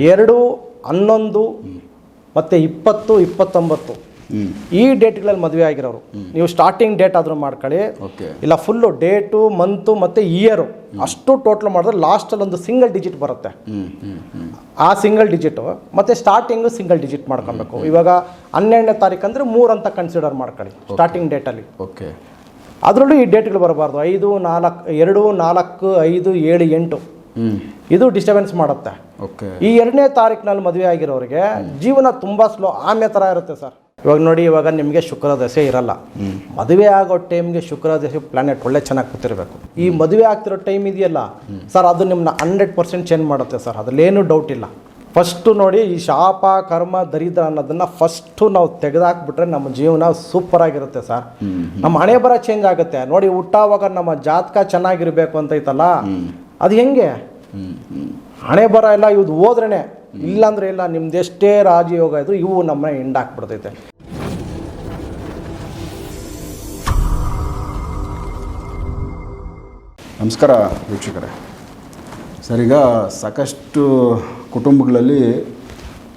ಎರಡು ಹನ್ನೊಂದು ಮತ್ತು ಇಪ್ಪತ್ತು ಇಪ್ಪತ್ತೊಂಬತ್ತು. ಈ ಡೇಟ್ಗಳಲ್ಲಿ ಮದುವೆ ಆಗಿರೋರು. ನೀವು ಸ್ಟಾರ್ಟಿಂಗ್ ಡೇಟ್ ಆದರೂ ಮಾಡ್ಕೊಳ್ಳಿ. ಓಕೆ. ಇಲ್ಲ ಫುಲ್ಲು ಡೇಟು ಮಂತು ಮತ್ತು ಇಯರು ಅಷ್ಟು ಟೋಟಲ್ ಮಾಡಿದ್ರೆ ಲಾಸ್ಟಲ್ಲಿ ಒಂದು ಸಿಂಗಲ್ ಡಿಜಿಟ್ ಬರುತ್ತೆ. ಆ ಸಿಂಗಲ್ ಡಿಜಿಟು ಮತ್ತು ಸ್ಟಾರ್ಟಿಂಗು ಸಿಂಗಲ್ ಡಿಜಿಟ್ ಮಾಡ್ಕೊಬೇಕು. ಇವಾಗ ಹನ್ನೆರಡನೇ ತಾರೀಕು ಅಂದರೆ ಮೂರು ಅಂತ ಕನ್ಸಿಡರ್ ಮಾಡ್ಕೊಳ್ಳಿ ಸ್ಟಾರ್ಟಿಂಗ್ ಡೇಟಲ್ಲಿ ಓಕೆ. ಅದರಲ್ಲೂ ಈ ಡೇಟ್ಗಳು ಬರಬಾರ್ದು. ಐದು ನಾಲ್ಕು ಎರಡು ನಾಲ್ಕು ಐದು ಏಳು ಎಂಟು. ಇದು ಡಿಸ್ಟರ್ಬೆನ್ಸ್ ಮಾಡುತ್ತೆ. ಓಕೆ ಈ ಎರಡನೇ ತಾರೀಕಿನಲ್ಲಿ ಮದುವೆ ಆಗಿರೋರಿಗೆ ಜೀವನ ತುಂಬ ಸ್ಲೋ ಆಮೆ ಥರ ಇರುತ್ತೆ ಸರ್. ಇವಾಗ ನೋಡಿ ಇವಾಗ ನಿಮಗೆ ಶುಕ್ರ ದಶೆ ಇರಲ್ಲ. ಮದುವೆ ಆಗೋ ಟೈಮ್ಗೆ ಶುಕ್ರ ದಶೆ ಪ್ಲಾನೆಟ್ ಒಳ್ಳೆ ಚೆನ್ನಾಗಿ ಕೂತಿರ್ಬೇಕು. ಈ ಮದುವೆ ಆಗ್ತಿರೋ ಟೈಮ್ ಇದೆಯಲ್ಲ ಸರ್ ಅದು ನಿಮ್ಮನ್ನ ಹಂಡ್ರೆಡ್ ಪರ್ಸೆಂಟ್ ಚೇಂಜ್ ಮಾಡುತ್ತೆ ಸರ್. ಅದರಲ್ಲೇನು ಡೌಟ್ ಇಲ್ಲ. ಫಸ್ಟು ನೋಡಿ ಈ ಶಾಪ ಕರ್ಮ ದರಿದ್ರ ಅನ್ನೋದನ್ನ ಫಸ್ಟು ನಾವು ತೆಗೆದಾಕ್ಬಿಟ್ರೆ ನಮ್ಮ ಜೀವನ ಸೂಪರ್ ಆಗಿರುತ್ತೆ ಸರ್. ನಮ್ಮ ಹಣೆ ಬರ ಚೇಂಜ್ ಆಗುತ್ತೆ. ನೋಡಿ ಹುಟ್ಟಾವಾಗ ನಮ್ಮ ಜಾತಕ ಚೆನ್ನಾಗಿರ್ಬೇಕು ಅಂತ ಐತಲ್ಲ? ಅದು ಹೆಂಗೆ? ಹಣೆ ಬರ ಇಲ್ಲ ಇವ್ದು ಹೋದ್ರೇನೆ. ಇಲ್ಲಾಂದ್ರೆ ಇಲ್ಲ, ನಿಮ್ದು ಎಷ್ಟೇ ರಾಜಯೋಗ ಇದ್ರು ಇವು ನಮ್ಮನ್ನ ಹಿಂಡಾಕ್ಬಿಡ್ತೈತೆ ನಮಸ್ಕಾರ ವೀಕ್ಷಕರೇ. ಸರ್, ಈಗ ಸಾಕಷ್ಟು ಕುಟುಂಬಗಳಲ್ಲಿ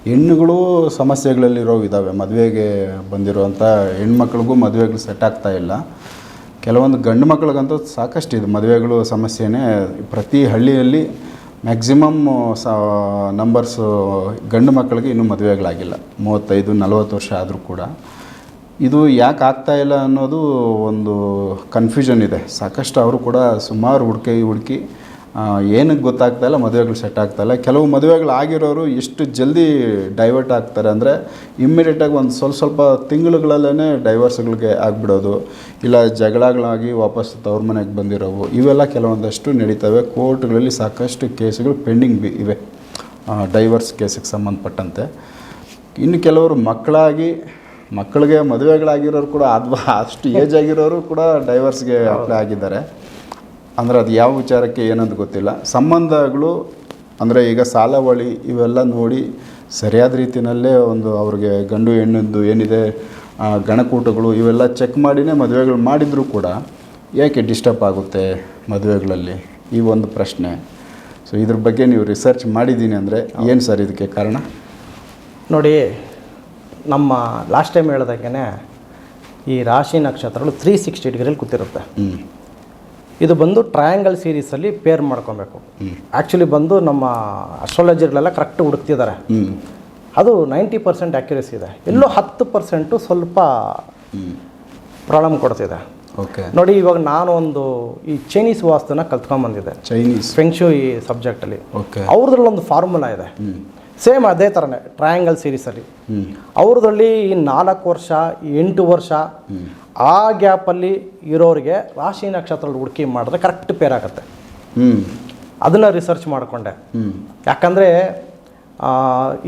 ಹೆಣ್ಣುಗಳು ಸಮಸ್ಯೆಗಳಲ್ಲಿರೋ ಇದ್ದಾವೆ ಮದುವೆಗೆ ಬಂದಿರುವಂಥ ಹೆಣ್ಮಕ್ಳಿಗೂ ಮದುವೆಗಳು ಸೆಟ್ ಆಗ್ತಾ ಇಲ್ಲ. ಕೆಲವೊಂದು ಗಂಡು ಮಕ್ಕಳಿಗಂತೂ ಸಾಕಷ್ಟು ಇದು ಮದುವೆಗಳು, ಸಮಸ್ಯೆನೇ ಪ್ರತಿ ಹಳ್ಳಿಯಲ್ಲಿ ಮ್ಯಾಕ್ಸಿಮಮ್ ಸ ನಂಬರ್ಸು ಗಂಡು ಮಕ್ಕಳಿಗೆ ಇನ್ನೂ ಮದುವೆಗಳಾಗಿಲ್ಲ. ಮೂವತ್ತೈದು, ನಲವತ್ತು ವರ್ಷ ಆದರೂ ಕೂಡ. ಇದು ಯಾಕೆ ಆಗ್ತಾ ಇಲ್ಲ ಅನ್ನೋದು ಒಂದು ಕನ್ಫ್ಯೂಷನ್ ಇದೆ. ಸಾಕಷ್ಟು ಅವರು ಕೂಡ ಸುಮಾರು ಹುಡುಕಿ ಹುಡುಕಿ ಏನಕ್ಕೆ ಗೊತ್ತಾಗ್ತಾ ಇಲ್ಲ, ಮದುವೆಗಳು ಸೆಟ್ ಆಗ್ತಾ ಇಲ್ಲ. ಕೆಲವು ಮದುವೆಗಳು ಆಗಿರೋರು ಎಷ್ಟು ಜಲ್ದಿ ಡೈವರ್ಟ್ ಆಗ್ತಾರೆ ಅಂದರೆ ಇಮ್ಮಿಡಿಯೇಟಾಗಿ ಒಂದು ಸ್ವಲ್ಪ ಸ್ವಲ್ಪ ತಿಂಗಳುಗಳಲ್ಲೇ ಡೈವರ್ಸ್ಗಳಿಗೆ ಆಗಿಬಿಡೋದು. ಇಲ್ಲ ಜಗಳಗಳಾಗಿ ವಾಪಸ್ ತವ್ರ ಮನೆಗೆ ಬಂದಿರೋವು. ಇವೆಲ್ಲ ಕೆಲವೊಂದಷ್ಟು ನಡೀತವೆ. ಕೋರ್ಟ್ಗಳಲ್ಲಿ ಸಾಕಷ್ಟು ಕೇಸುಗಳು ಪೆಂಡಿಂಗ್ ಬಿ ಇವೆ. ಡೈವರ್ಸ್ ಕೇಸಿಗೆ ಸಂಬಂಧಪಟ್ಟಂತೆ. ಇನ್ನು ಕೆಲವರು ಮಕ್ಕಳಾಗಿ, ಮಕ್ಕಳಿಗೆ ಮದುವೆಗಳಾಗಿರೋರು ಕೂಡ ಅಥವಾ ಅಷ್ಟು ಏಜ್ ಆಗಿರೋರು ಕೂಡ ಡೈವರ್ಸ್ಗೆ ಅಪ್ಲೈ ಆಗಿದ್ದಾರೆ. ಅಂದರೆ ಅದು ಯಾವ ವಿಚಾರಕ್ಕೆ ಏನಂತ ಗೊತ್ತಿಲ್ಲ. ಸಂಬಂಧಗಳು ಅಂದರೆ ಈಗ ಸಾಲವಳಿ ಇವೆಲ್ಲ ನೋಡಿ ಸರಿಯಾದ ರೀತಿಯಲ್ಲೇ ಒಂದು ಅವ್ರಿಗೆ ಗಂಡು ಹೆಣ್ಣಿಂದು ಏನಿದೆ ಗಣಕೂಟಗಳು ಇವೆಲ್ಲ ಚೆಕ್ ಮಾಡಿನೇ ಮದುವೆಗಳು ಮಾಡಿದರೂ ಕೂಡ ಏಕೆ ಡಿಸ್ಟರ್ಬ್ ಆಗುತ್ತೆ ಮದುವೆಗಳಲ್ಲಿ? ಈ ಒಂದು ಪ್ರಶ್ನೆ. ಸೊ ಇದ್ರ ಬಗ್ಗೆ ನೀವು ರಿಸರ್ಚ್ ಮಾಡಿದ್ದೀನಿ ಅಂದರೆ ಏನು ಸರ್ ಇದಕ್ಕೆ ಕಾರಣ? ನೋಡಿ ನಮ್ಮ ಲಾಸ್ಟ್ ಟೈಮ್ ಹೇಳ್ದಾಗೆ ಈ ರಾಶಿ ನಕ್ಷತ್ರಗಳು ತ್ರೀ ಸಿಕ್ಸ್ಟಿ ಡಿಗ್ರಿಲಿ ಕೂತಿರುತ್ತೆ. ಹ್ಞೂ ಇದು ಬಂದು ಟ್ರಯಾಂಗಲ್ ಸೀರೀಸಲ್ಲಿ ಪೇರ್ ಮಾಡ್ಕೊಬೇಕು. ಆ್ಯಕ್ಚುಲಿ ಬಂದು ನಮ್ಮ ಅಸ್ಟ್ರಾಲಜಿಗಳೆಲ್ಲ ಕರೆಕ್ಟ್ ಹುಡುಕ್ತಿದ್ದಾರೆ. ಅದು ನೈಂಟಿ ಪರ್ಸೆಂಟ್ ಆ್ಯಕ್ಯುರೇಸಿ ಇದೆ. ಎಲ್ಲೋ ಹತ್ತು ಪರ್ಸೆಂಟು ಸ್ವಲ್ಪ ಪ್ರಾಬ್ಲಮ್ ಕೊಡ್ತಿದೆ. ಓಕೆ. ನೋಡಿ ಇವಾಗ ನಾನು ಒಂದು ಈ ಚೈನೀಸ್ ವಾಸ್ತುನ ಕಲ್ತ್ಕೊಂಬಂದಿದ್ದೆ. ಚೈನೀಸ್ ಫೆಂಕ್ಷು ಈ ಸಬ್ಜೆಕ್ಟಲ್ಲಿ ಓಕೆ. ಅವ್ರದ್ರಲ್ಲಿ ಒಂದು ಫಾರ್ಮುಲಾ ಇದೆ ಸೇಮ್ ಅದೇ ಥರನೇ ಟ್ರಯಾಂಗಲ್ ಸೀರೀಸಲ್ಲಿ ಅವ್ರದ್ರಲ್ಲಿ ಈ ನಾಲ್ಕು ವರ್ಷ ಎಂಟು ವರ್ಷ ಆ ಗ್ಯಾಪಲ್ಲಿ ಇರೋರಿಗೆ ರಾಶಿ ನಕ್ಷತ್ರದಲ್ಲಿ ಹುಡುಕಿ ಮಾಡಿದ್ರೆ ಕರೆಕ್ಟ್ ಪೇರ್ ಆಗುತ್ತೆ. ಹ್ಞೂ ಅದನ್ನು ರಿಸರ್ಚ್ ಮಾಡಿಕೊಂಡೆ. ಯಾಕಂದರೆ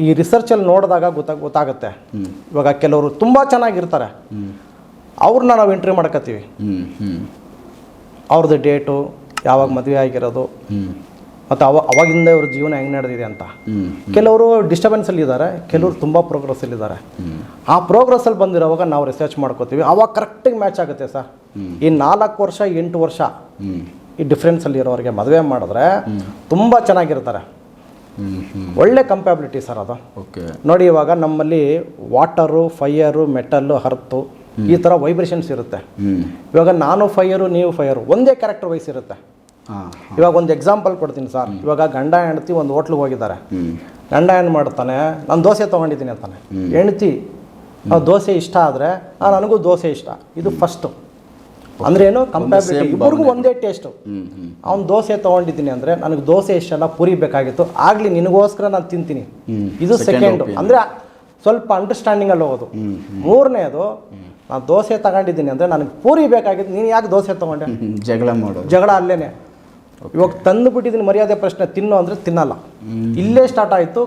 ಈ ರಿಸರ್ಚಲ್ಲಿ ನೋಡಿದಾಗ ಗೊತ್ತಾಗ ಗೊತ್ತಾಗುತ್ತೆ. ಇವಾಗ ಕೆಲವರು ತುಂಬ ಚೆನ್ನಾಗಿರ್ತಾರೆ. ಅವ್ರನ್ನ ನಾವು ಎಂಟ್ರಿ ಮಾಡ್ಕೋತೀವಿ ಅವ್ರದ್ದು ಡೇಟು ಯಾವಾಗ ಮದುವೆ ಆಗಿರೋದು. ಮತ್ತು ಅವ ಅವಾಗಿಂದ ಇವ್ರ ಜೀವನ ಹೆಂಗೆ ನಡೆದಿದೆ ಅಂತ. ಕೆಲವರು ಡಿಸ್ಟರ್ಬೆನ್ಸಲ್ಲಿ ಇದ್ದಾರೆ ಕೆಲವರು ತುಂಬ ಪ್ರೋಗ್ರೆಸ್ಸಲ್ಲಿ ಇದ್ದಾರೆ. ಆ ಪ್ರೋಗ್ರೆಸ್ಸಲ್ಲಿ ಬಂದಿರೋವಾಗ ನಾವು ರಿಸರ್ಚ್ ಮಾಡ್ಕೋತೀವಿ. ಅವಾಗ ಕರೆಕ್ಟಾಗಿ ಮ್ಯಾಚ್ ಆಗುತ್ತೆ ಸರ್. ಈ ನಾಲ್ಕು ವರ್ಷ ಎಂಟು ವರ್ಷ ಈ ಡಿಫ್ರೆನ್ಸಲ್ಲಿ ಇರೋರಿಗೆ ಮದುವೆ ಮಾಡಿದ್ರೆ ತುಂಬ ಚೆನ್ನಾಗಿರ್ತಾರೆ. ಒಳ್ಳೆ ಕಂಪ್ಯಾಬಿಲಿಟಿ ಸರ್ ಅದು. ಓಕೆ. ನೋಡಿ ಇವಾಗ ನಮ್ಮಲ್ಲಿ ವಾಟರು ಫೈಯರು ಮೆಟಲ್ಲು ಹರ್ತು ಈ ಥರ ವೈಬ್ರೇಷನ್ಸ್ ಇರುತ್ತೆ. ಇವಾಗ ನಾನು ಫೈಯರು ನೀವು ಫೈಯರು ಒಂದೇ ಕ್ಯಾರೆಕ್ಟರ್ ವೈಸ್ ಇರುತ್ತೆ. ಇವಾಗ ಒಂದು ಎಕ್ಸಾಂಪಲ್ ಕೊಡ್ತೀನಿ ಸರ್ ಇವಾಗ ಗಂಡ ಹೆಂಡತಿ ಒಂದು ಹೋಟ್ಲಿಗೆ ಹೋಗಿದ್ದಾರೆ. ಗಂಡ ಏನು ಮಾಡ್ತಾನೆ ನಾನು ದೋಸೆ ತೊಗೊಂಡಿದ್ದೀನಿ ಅಂತಾನೆ. ಹೆಂಡತಿ ಆ ದೋಸೆ ಇಷ್ಟ ಆದರೆ ನನಗೂ ದೋಸೆ ಇಷ್ಟ. ಇದು ಫಸ್ಟು ಅಂದ್ರೆ ಏನು? ಕಂಪೇರ್ ಇಬ್ಬರಿಗೂ ಒಂದೇ ಟೇಸ್ಟು ಅವ್ನು ದೋಸೆ ತಗೊಂಡಿದ್ದೀನಿ ಅಂದರೆ ನನಗೆ ದೋಸೆ ಇಷ್ಟೆಲ್ಲ ಪುರಿ ಬೇಕಾಗಿತ್ತು. ಆಗಲಿ ನಿನಗೋಸ್ಕರ ನಾನು ತಿಂತೀನಿ. ಇದು ಸೆಕೆಂಡು ಅಂದರೆ ಸ್ವಲ್ಪ ಅಂಡರ್ಸ್ಟ್ಯಾಂಡಿಂಗಲ್ಲಿ ಹೋಗೋದು. ಮೂರನೇದು ನಾನು ದೋಸೆ ತಗೊಂಡಿದ್ದೀನಿ ಅಂದರೆ ನನಗೆ ಪೂರಿ ಬೇಕಾಗಿತ್ತು. ನೀನು ಯಾಕೆ ದೋಸೆ ತಗೊಂಡೆ? ಜಗಳ ಮಾಡೋದು. ಜಗಳ ಅಲ್ಲೇನೆ. ಇವಾಗ ತಂದು ಬಿಟ್ಟಿದ್ದೀನಿ ಮರ್ಯಾದೆ ಪ್ರಶ್ನೆ ತಿನ್ನು ಅಂದರೆ ತಿನ್ನಲ್ಲ. ಇಲ್ಲೇ ಸ್ಟಾರ್ಟ್ ಆಯಿತು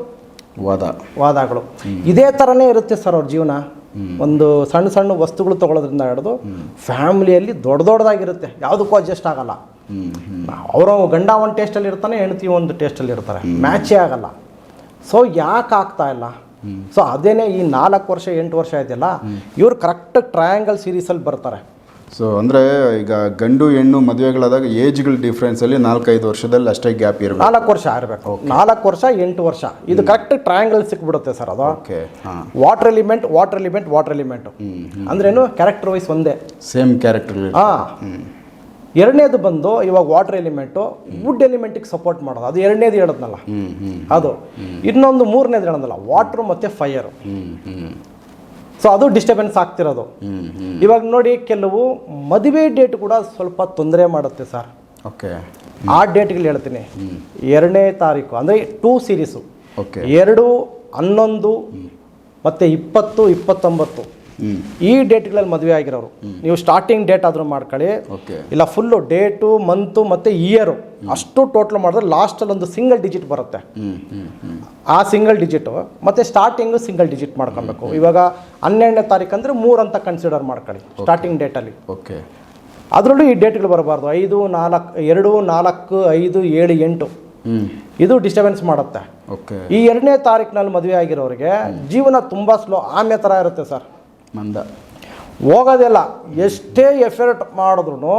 ವಾದ. ವಾದಗಳು. ಇದೇ ಥರನೇ ಇರುತ್ತೆ ಸರ್ ಅವ್ರ ಜೀವನ. ಒಂದು ಸಣ್ಣ ಸಣ್ಣ ವಸ್ತುಗಳು ತಗೊಳ್ಳೋದ್ರಿಂದ ಹಿಡಿದು ಫ್ಯಾಮಿಲಿಯಲ್ಲಿ ದೊಡ್ಡ ದೊಡ್ಡದಾಗಿರುತ್ತೆ. ಯಾವುದಕ್ಕೂ ಅಡ್ಜಸ್ಟ್ ಆಗಲ್ಲ. ಹ್ಞೂ ಗಂಡ ಒಂದು ಟೇಸ್ಟಲ್ಲಿ ಇರ್ತಾನೆ ಹೆಂಡತಿ ಒಂದು ಟೇಸ್ಟಲ್ಲಿ ಇರ್ತಾರೆ. ಮ್ಯಾಚೇ ಆಗಲ್ಲ. ಸೊ ಯಾಕೆ ಆಗ್ತಾ ಇಲ್ಲ? ಸೊ ಅದೇನೇ ಈ ನಾಲ್ಕು ವರ್ಷ ಎಂಟು ವರ್ಷ ಆಯ್ತಲ್ಲ ಇವ್ರು ಕರೆಕ್ಟ್ ಟ್ರಯಾಂಗಲ್ ಸೀರೀಸಲ್ಲಿ ಬರ್ತಾರೆ. ಸೊ ಅಂದರೆ ಈಗ ಗಂಡು ಹೆಣ್ಣು ಮದುವೆಗಳಾದಾಗ ಏಜ್ಗಳ ಡಿಫ್ರೆನ್ಸಲ್ಲಿ ನಾಲ್ಕೈದು ವರ್ಷದಲ್ಲಿ ಅಷ್ಟೇ ಗ್ಯಾಪ್ ಇರಬೇಕು. ನಾಲ್ಕು ವರ್ಷ ಇರಬೇಕು. ನಾಲ್ಕು ವರ್ಷ ಎಂಟು ವರ್ಷ. ಇದು ಕರೆಕ್ಟ್ ಟ್ರಯಾಂಗಲ್ ಸಿಕ್ಬಿಡುತ್ತೆ ಸರ್ ಅದು. ಓಕೆ ಹಾಂ. Water element water element water element ಅಂದ್ರೇನು ಕ್ಯಾರೆಕ್ಟರ್ ವೈಸ್ ಒಂದೇ. ಸೇಮ್ ಕ್ಯಾರೆಕ್ಟರ್ ಹಾ. ಎರಡನೇದು ಬಂದು ಇವಾಗ ವಾಟರ್ ಎಲಿಮೆಂಟು ವುಡ್ ಎಲಿಮೆಂಟಿಗೆ ಸಪೋರ್ಟ್ ಮಾಡೋದು. ಅದು ಎರಡನೇದು ಹೇಳೋದ್ನಲ್ಲ. ಅದು. ಇನ್ನೊಂದು ಮೂರನೇದು ಹೇಳೋದಲ್ಲ ವಾಟ್ರು ಮತ್ತು ಹ್ಞೂ ಸೊ ಅದು ಡಿಸ್ಟರ್ಬೆನ್ಸ್ ಆಗ್ತಿರೋದು. ಇವಾಗ ನೋಡಿ ಕೆಲವು ಮದುವೆ ಡೇಟ್ ಕೂಡ ಸ್ವಲ್ಪ ತೊಂದರೆ ಮಾಡುತ್ತೆ ಸರ್ ಓಕೆ. ಆ ಡೇಟ್ಗಳು ಹೇಳ್ತೀನಿ. ಎರಡನೇ ತಾರೀಕು ಅಂದರೆ ಟೂ ಸೀರೀಸು ಓಕೆ. ಎರಡು ಹನ್ನೊಂದು ಮತ್ತು ಇಪ್ಪತ್ತು ಇಪ್ಪತ್ತೊಂಬತ್ತು. ಈ ಡೇಟ್ಗಳಲ್ಲಿ ಮದುವೆ ಆಗಿರೋರು. ನೀವು ಸ್ಟಾರ್ಟಿಂಗ್ ಡೇಟ್ ಆದರೂ ಮಾಡ್ಕೊಳ್ಳಿ. ಓಕೆ ಇಲ್ಲ ಫುಲ್ಲು ಡೇಟು ಮಂತು ಮತ್ತು ಇಯರು ಅಷ್ಟು ಟೋಟಲ್ ಮಾಡಿದ್ರೆ ಲಾಸ್ಟಲ್ಲಿ ಒಂದು ಸಿಂಗಲ್ ಡಿಜಿಟ್ ಬರುತ್ತೆ. ಆ ಸಿಂಗಲ್ ಡಿಜಿಟು ಮತ್ತು ಸ್ಟಾರ್ಟಿಂಗು ಸಿಂಗಲ್ ಡಿಜಿಟ್ ಮಾಡ್ಕೊಬೇಕು. ಇವಾಗ ಹನ್ನೆರಡನೇ ತಾರೀಕು ಅಂದರೆ ಮೂರು ಅಂತ ಕನ್ಸಿಡರ್ ಮಾಡ್ಕೊಳ್ಳಿ ಸ್ಟಾರ್ಟಿಂಗ್ ಡೇಟಲ್ಲಿ ಓಕೆ ಅದರಲ್ಲೂ ಈ ಡೇಟ್ಗಳು ಬರಬಾರ್ದು. ಐದು ನಾಲ್ಕು ಎರಡು ನಾಲ್ಕು ಐದು ಏಳು ಎಂಟು. ಇದು ಡಿಸ್ಟರ್ಬೆನ್ಸ್ ಮಾಡುತ್ತೆ. ಓಕೆ ಈ ಎರಡನೇ ತಾರೀಕಿನಲ್ಲಿ ಮದುವೆ ಆಗಿರೋರಿಗೆ ಜೀವನ ತುಂಬ ಸ್ಲೋ ಆಮೆ ಥರ ಇರುತ್ತೆ ಸರ್. ಮಂದ ಹೋಗೋದಿಲ್ಲ ಎಷ್ಟೇ ಎಫರ್ಟ್ ಮಾಡಿದ್ರು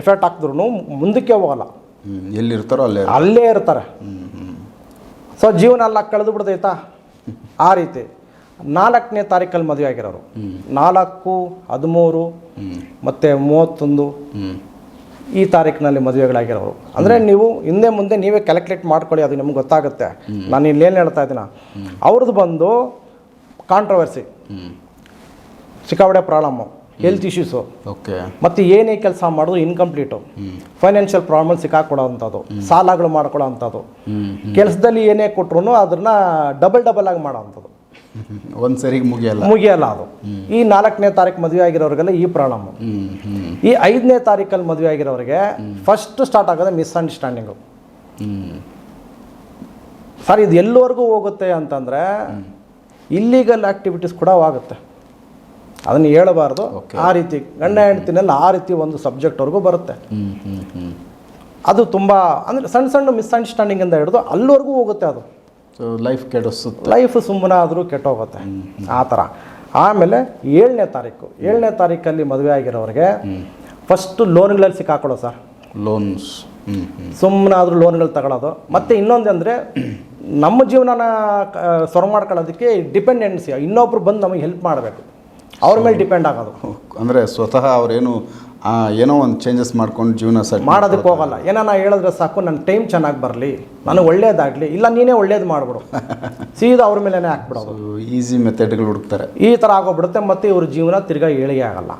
ಎಫರ್ಟ್ ಹಾಕಿದ್ರು ಮುಂದಕ್ಕೆ ಹೋಗಲ್ಲ. ಎಲ್ಲಿರ್ತಾರೋ ಅಲ್ಲೇ ಅಲ್ಲೇ ಇರ್ತಾರೆ. ಸೊ ಜೀವನ ಎಲ್ಲ ಕಳೆದು ಬಿಡ್ತೈತಾ ಆ ರೀತಿ. ನಾಲ್ಕನೇ ತಾರೀಕಲ್ಲಿ ಮದುವೆ ಆಗಿರೋರು. ನಾಲ್ಕು ಹದಿಮೂರು ಮತ್ತು ಮೂವತ್ತೊಂದು. ಈ ತಾರೀಕಿನಲ್ಲಿ ಮದುವೆಗಳಾಗಿರೋರು. ಅಂದರೆ ನೀವು ಹಿಂದೆ ಮುಂದೆ ನೀವೇ ಕ್ಯಾಲ್ಕುಲೇಟ್ ಮಾಡ್ಕೊಳ್ಳಿ ಅದು ನಿಮ್ಗೆ ಗೊತ್ತಾಗುತ್ತೆ. ನಾನು ಇಲ್ಲೇನು ಹೇಳ್ತಾ ಇದ್ದೀನ? ಅವ್ರದ್ದು ಬಂದು ಕಾಂಟ್ರವರ್ಸಿ ಸಿಕ್ಕಾಪಡೆ ಪ್ರಾಬ್ಲಮ್ಮು ಹೆಲ್ತ್ ಇಶ್ಯೂಸು ಓಕೆ ಮತ್ತು ಏನೇ ಕೆಲಸ ಮಾಡೋದು ಇನ್ಕಂಪ್ಲೀಟು ಫೈನಾನ್ಷಿಯಲ್ ಪ್ರಾಬ್ಲಮ್ ಸಿಕ್ಕಾಕೊಡೋ ಅಂಥದ್ದು ಸಾಲಗಳು ಮಾಡ್ಕೊಳ್ಳೋ ಅಂಥದ್ದು ಕೆಲಸದಲ್ಲಿ ಏನೇ ಕೊಟ್ರು ಅದನ್ನ ಡಬಲ್ ಡಬಲ್ ಆಗಿ ಮಾಡೋ ಅಂಥದ್ದು ಒಂದು ಸರಿಗೆ ಮುಗಿಯಲ್ಲ. ಮುಗಿಯಲ್ಲ ಅದು. ಈ ನಾಲ್ಕನೇ ತಾರೀಕು ಮದುವೆ ಆಗಿರೋರಿಗೆಲ್ಲ ಈ ಹ್ಞೂ ಈ ಐದನೇ ತಾರೀಕಲ್ಲಿ ಮದುವೆ ಆಗಿರೋರಿಗೆ ಫಸ್ಟ್ ಸ್ಟಾರ್ಟ್ ಆಗೋದೇ ಮಿಸ್ಅಂಡರ್ಸ್ಟ್ಯಾಂಡಿಂಗು ಸರ್ ಇದು ಎಲ್ಲವರೆಗೂ ಹೋಗುತ್ತೆ ಅಂತಂದರೆ ಇಲ್ಲೀಗಲ್ ಆ್ಯಕ್ಟಿವಿಟೀಸ್ ಕೂಡ ಆಗುತ್ತೆ. ಅದನ್ನು ಹೇಳಬಾರ್ದು. ಆ ರೀತಿ ಗಂಡ ಹೆಂಡ್ತಿನಲ್ಲಿ ಆ ರೀತಿ ಒಂದು ಸಬ್ಜೆಕ್ಟ್ವರೆಗೂ ಬರುತ್ತೆ. ಅದು ತುಂಬ ಅಂದರೆ ಸಣ್ಣ ಸಣ್ಣ ಮಿಸ್ಅಂಡರ್ಸ್ಟ್ಯಾಂಡಿಂಗಿಂದ ಹಿಡಿದು ಅಲ್ಲಿವರೆಗೂ ಹೋಗುತ್ತೆ ಅದು. ಲೈಫ್ ಕೆಡಿಸುತ್ತೆ. ಲೈಫ್ ಸುಮ್ಮನೆ ಆದರೂ ಕೆಟ್ಟೋಗುತ್ತೆ ಆ ಥರ. ಆಮೇಲೆ ಏಳನೇ ತಾರೀಕು. ಏಳನೇ ತಾರೀಕಲ್ಲಿ ಮದುವೆ ಆಗಿರೋರಿಗೆ ಫಸ್ಟು ಲೋನ್ಗಳಲ್ಲಿ ಸಿಕ್ಕಾಕೊಳ್ಳೋ ಸರ್. ಲೋನ್ಸ್ ಸುಮ್ಮನೆ ಆದರೂ ಲೋನ್ಗಳು ತಗೊಳ್ಳೋದು ಮತ್ತು ಇನ್ನೊಂದು ಅಂದರೆ ನಮ್ಮ ಜೀವನನ ಸೊರ ಮಾಡ್ಕೊಳ್ಳೋದಕ್ಕೆ ಡಿಪೆಂಡೆನ್ಸಿ ಇನ್ನೊಬ್ರು ಬಂದು ನಮಗೆ ಹೆಲ್ಪ್ ಮಾಡಬೇಕು. ಅವ್ರ ಮೇಲೆ ಡಿಪೆಂಡ್ ಆಗೋದು. ಅಂದರೆ ಸ್ವತಃ ಅವರೇನು ಏನೋ ಒಂದು ಚೇಂಜಸ್ ಮಾಡ್ಕೊಂಡು ಜೀವನ ಸೆಟ್ ಮಾಡೋದಕ್ಕೆ ಹೋಗಲ್ಲ. ಏನೋ ನಾ ಹೇಳಿದ್ರೆ ಸಾಕು ನನ್ನ ಟೈಮ್ ಚೆನ್ನಾಗಿ ಬರಲಿ ನಾನು ಒಳ್ಳೇದಾಗಲಿ ಇಲ್ಲ ನೀನೇ ಒಳ್ಳೇದು ಮಾಡಿಬಿಡು. ಸೀದಾ ಅವ್ರ ಮೇಲೇ ಹಾಕ್ಬಿಡೋದು. ಈಸಿ ಮೆಥಡ್ಗಳು ಹುಡುಕ್ತಾರೆ. ಈ ಥರ ಆಗೋಗ್ಬಿಡುತ್ತೆ ಮತ್ತು ಇವ್ರ ಜೀವನ ತಿರ್ಗಾ ಏಳಿಗೆ ಆಗಲ್ಲ.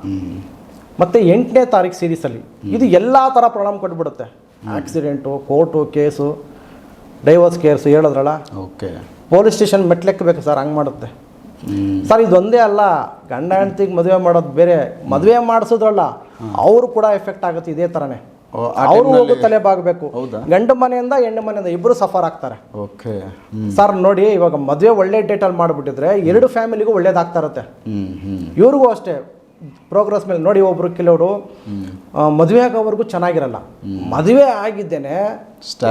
ಮತ್ತು ಎಂಟನೇ ತಾರೀಕು ಸೀರೀಸಲ್ಲಿ ಇದು ಎಲ್ಲ ಥರ problem ಕೊಟ್ಬಿಡುತ್ತೆ. Accident court case divorce case ಹೇಳಿದ್ರಲ್ಲ? ಓಕೆ ಪೊಲೀಸ್ ಸ್ಟೇಷನ್ ಮೆಟ್ಲೆಕ್ಕಬೇಕು ಸರ್ ಹಂಗೆ ಮಾಡುತ್ತೆ. ಸರ್ ಇದೊಂದೇ ಅಲ್ಲ ಗಂಡ ಹೆಂಡತಿಗೆ ಮದುವೆ ಮಾಡೋದು ಬೇರೆ ಮದುವೆ ಮಾಡಿಸೋದ್ರಲ್ಲ ಅವರು ಕೂಡ ಎಫೆಕ್ಟ್ ಆಗುತ್ತೆ ಇದೇ ತರನೇ. ಅವರು ಹೋಗೋ ತಲೆ ಬಾಗಬೇಕು. ಹೌದಾ? ಗಂಡು ಮನೆಯಿಂದ ಹೆಣ್ಣು ಮನೆಯಿಂದ ಇಬ್ಬರು ಸಫರ್ ಆಗ್ತಾರೆ. ಓಕೆ. ಸರ್ ನೋಡಿ ಇವಾಗ ಮದುವೆ ಒಳ್ಳೆ ಡೇಟಲ್ಲಿ ಮಾಡಿಬಿಟ್ಟಿದ್ರೆ ಎರಡು ಫ್ಯಾಮಿಲಿಗೂ ಒಳ್ಳೇದಾಗ್ತಾ ಇರುತ್ತೆ. ಇವ್ರಿಗೂ ಅಷ್ಟೇ ಪ್ರೋಗ್ರೆಸ್ ಮೇಲೆ ನೋಡಿ ಒಬ್ರು ಕೆಲವರು ಮದುವೆ ಆಗೋವರೆಗೂ ಚೆನ್ನಾಗಿರಲ್ಲ. ಮದುವೆ ಆಗಿದ್ದೇನೆ.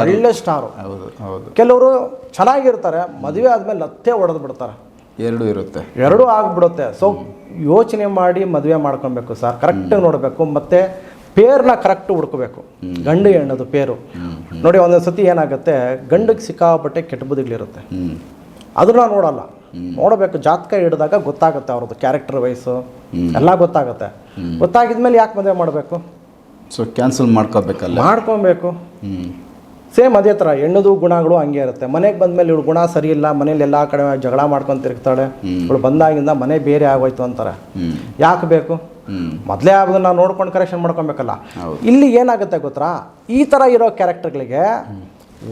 ಒಳ್ಳೆ ಸ್ಟಾರು ಹೌದು ಹೌದು. ಕೆಲವರು ಚೆನ್ನಾಗಿರ್ತಾರೆ ಮದುವೆ ಆದಮೇಲೆ ಲತ್ತೆ ಹೊಡೆದು ಬಿಡ್ತಾರೆ ಎರಡೂ ಇರುತ್ತೆ. ಎರಡೂ ಆಗ್ಬಿಡುತ್ತೆ. ಸೊ ಯೋಚನೆ ಮಾಡಿ ಮದುವೆ ಮಾಡ್ಕೊಬೇಕು ಸರ್. ಕರೆಕ್ಟಾಗಿ ನೋಡಬೇಕು. ಮತ್ತು ಪೇರ್ನ ಕರೆಕ್ಟ್ ಹುಡ್ಕೋಬೇಕು. ಗಂಡು ಹೆಣ್ಣದು ಪೇರು. ನೋಡಿ ಒಂದೊಂದು ಸತಿ ಏನಾಗುತ್ತೆ? ಗಂಡಿಗೆ ಸಿಕ್ಕಾಪಟ್ಟೆ ಕೆಟ್ಟ ಬುದ್ಧಿಗಳಿರುತ್ತೆ. ಅದನ್ನ ನೋಡಲ್ಲ. ನೋಡಬೇಕು. ಜಾತಕ ಹಿಡಿದಾಗ ಗೊತ್ತಾಗುತ್ತೆ ಅವ್ರದ್ದು ಕ್ಯಾರೆಕ್ಟರ್ ವೈಸು ಎಲ್ಲ ಗೊತ್ತಾಗುತ್ತೆ. ಗೊತ್ತಾಗಿದ್ಮೇಲೆ ಯಾಕೆ ಮದುವೆ ಮಾಡಬೇಕು? ಸೊ ಕ್ಯಾನ್ಸಲ್ ಮಾಡ್ಕೋಬೇಕಲ್ಲ ಮಾಡ್ಕೊಬೇಕು ಸೇಮ್ ಅದೇ ಥರ ಹೆಣ್ಣದು ಗುಣಗಳು ಹಂಗೆ ಇರುತ್ತೆ. ಮನೆಗೆ ಬಂದಮೇಲೆ ಇವಳು ಗುಣ ಸರಿ ಇಲ್ಲ ಮನೇಲಿ ಎಲ್ಲ ಕಡೆ ಜಗಳ ಮಾಡ್ಕೊಂಡು ತಿರುಗ್ತಾಳೆ. ಇವಳು ಬಂದಾಗಿಂದ ಮನೆ ಬೇರೆ ಆಗೋಯ್ತು ಅಂತಾರೆ. ಯಾಕೆ ಬೇಕು? ಮೊದಲೇ ಆಗೋದನ್ನ ನಾವು ನೋಡ್ಕೊಂಡು ಕರೆಕ್ಷನ್ ಮಾಡ್ಕೊಬೇಕಲ್ಲ. ಇಲ್ಲಿ ಏನಾಗುತ್ತೆ ಗೊತ್ತಾ? ಈ ಥರ ಇರೋ ಕ್ಯಾರೆಕ್ಟರ್ಗಳಿಗೆ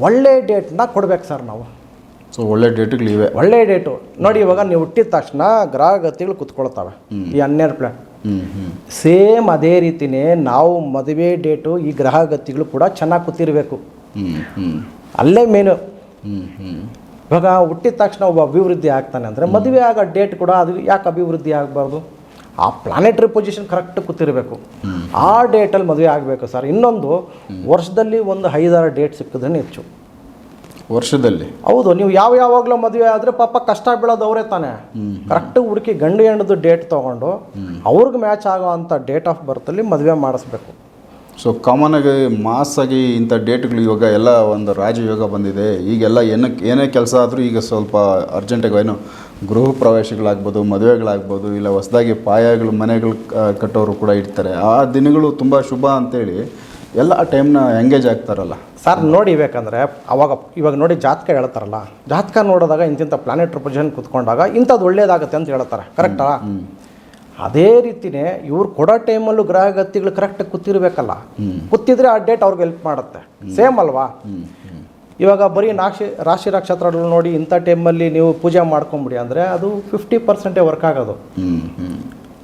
ಒಳ್ಳೆ ಡೇಟ್ನ ಕೊಡ್ಬೇಕು ಸರ್ ನಾವು. ಸೊ ಒಳ್ಳೆ ಡೇಟ್ಗಳಿವೆ ಒಳ್ಳೆ ಡೇಟು ನೋಡಿ ಇವಾಗ ನೀವು ಹುಟ್ಟಿದ ತಕ್ಷಣ ಗ್ರಹಗತಿಗಳು ಕುತ್ಕೊಳ್ತಾವೆ. ಈ ಹನ್ನೆರಡು ಪ್ಲಾನ್ ಸೇಮ್ ಅದೇ ರೀತಿನೇ ನಾವು ಮದುವೆ ಡೇಟು ಈ ಗ್ರಹಗತಿಗಳು ಕೂಡ ಚೆನ್ನಾಗಿ ಕೂತಿರ್ಬೇಕು. ಅಲ್ಲೇ ಮೇನು ಇವಾಗ ಹುಟ್ಟಿದ ತಕ್ಷಣ ಒಬ್ಬ ಅಭಿವೃದ್ಧಿ ಆಗ್ತಾನೆ ಅಂದರೆ ಮದುವೆ ಆಗೋ ಡೇಟ್ ಕೂಡ ಅದು ಯಾಕೆ ಅಭಿವೃದ್ಧಿ ಆಗಬಾರ್ದು? ಆ ಪ್ಲಾನೆಟ್ರಿ ಪೊಸಿಷನ್ ಕರೆಕ್ಟ್ ಕೂತಿರಬೇಕು. ಆ ಡೇಟಲ್ಲಿ ಮದುವೆ ಆಗಬೇಕು ಸರ್. ಇನ್ನೊಂದು ವರ್ಷದಲ್ಲಿ ಒಂದು ಐದಾರು ಡೇಟ್ ಸಿಕ್ಕಿದ್ರೆ ಹೆಚ್ಚು. ವರ್ಷದಲ್ಲಿ? ಹೌದು ನೀವು ಯಾವ ಯಾವಾಗಲೂ ಮದುವೆ ಆದರೆ ಪಾಪ ಕಷ್ಟ ಬೀಳೋದು ಅವರೇ ತಾನೇ. ಕರೆಕ್ಟ್ ಹುಡುಕಿ ಗಂಡು ಹೆಣ್ಣದು ಡೇಟ್ ತೊಗೊಂಡು ಅವ್ರಿಗೆ ಮ್ಯಾಚ್ ಆಗೋ ಅಂಥ ಡೇಟ್ ಆಫ್ ಬರ್ತಲ್ಲಿ ಮದುವೆ ಮಾಡಿಸ್ಬೇಕು. ಸೊ ಕಾಮನ್ ಆಗಿ ಮಾಸ್ ಆಗಿ ಇಂಥ ಡೇಟ್ಗಳು ಇವಾಗ ಎಲ್ಲ ಒಂದು ರಾಜಯೋಗ ಬಂದಿದೆ. ಈಗೆಲ್ಲ ಏನಕ್ಕೆ ಏನೇ ಕೆಲಸ ಆದರೂ ಈಗ ಸ್ವಲ್ಪ ಅರ್ಜೆಂಟಾಗಿ ಏನು ಗೃಹ ಪ್ರವೇಶಗಳಾಗ್ಬೋದು ಮದುವೆಗಳಾಗ್ಬೋದು ಇಲ್ಲ ಹೊಸದಾಗಿ ಪಾಯಗಳು ಮನೆಗಳು ಕಟ್ಟೋರು ಕೂಡ ಇರ್ತಾರೆ. ಆ ದಿನಗಳು ತುಂಬ ಶುಭ ಅಂತೇಳಿ ಎಲ್ಲ ಟೈಮ್ನ ಎಂಗೇಜ್ ಆಗ್ತಾರಲ್ಲ. ಸರ್ ನೋಡಿ ಬೇಕಂದರೆ ಅವಾಗ ಇವಾಗ ನೋಡಿ ಜಾತಕ ಹೇಳ್ತಾರಲ್ಲ. ಜಾತಕ ನೋಡಿದಾಗ ಇಂತಿಂಥ ಪ್ಲಾನೆಟ್ ರಿಪ್ರೆಸೆಂಟ್ ಕುತ್ಕೊಂಡಾಗ ಇಂಥದ್ದು ಒಳ್ಳೇದಾಗುತ್ತೆ ಅಂತ ಹೇಳ್ತಾರೆ. ಕರೆಕ್ಟಾ ಅದೇ ರೀತಿನೇ ಇವ್ರು ಕೊಡೋ ಟೈಮಲ್ಲೂ ಗ್ರಹಗತಿಗಳು ಕರೆಕ್ಟಾಗಿ ಕೂತಿರ್ಬೇಕಲ್ಲ. ಕೂತಿದ್ರೆ ಆ ಡೇಟ್ ಅವ್ರಿಗೆ ಹೆಲ್ಪ್ ಮಾಡುತ್ತೆ. ಸೇಮ್ ಅಲ್ವಾ? ಇವಾಗ ಬರೀ ನಾಕ್ಷಿ ರಾಶಿ ನಕ್ಷತ್ರಗಳು ನೋಡಿ ಇಂಥ ಟೈಮಲ್ಲಿ ನೀವು ಪೂಜೆ ಮಾಡ್ಕೊಂಬಿಡಿ ಅಂದರೆ ಅದು ಫಿಫ್ಟಿ ಪರ್ಸೆಂಟೇ ವರ್ಕ್ ಆಗೋದು.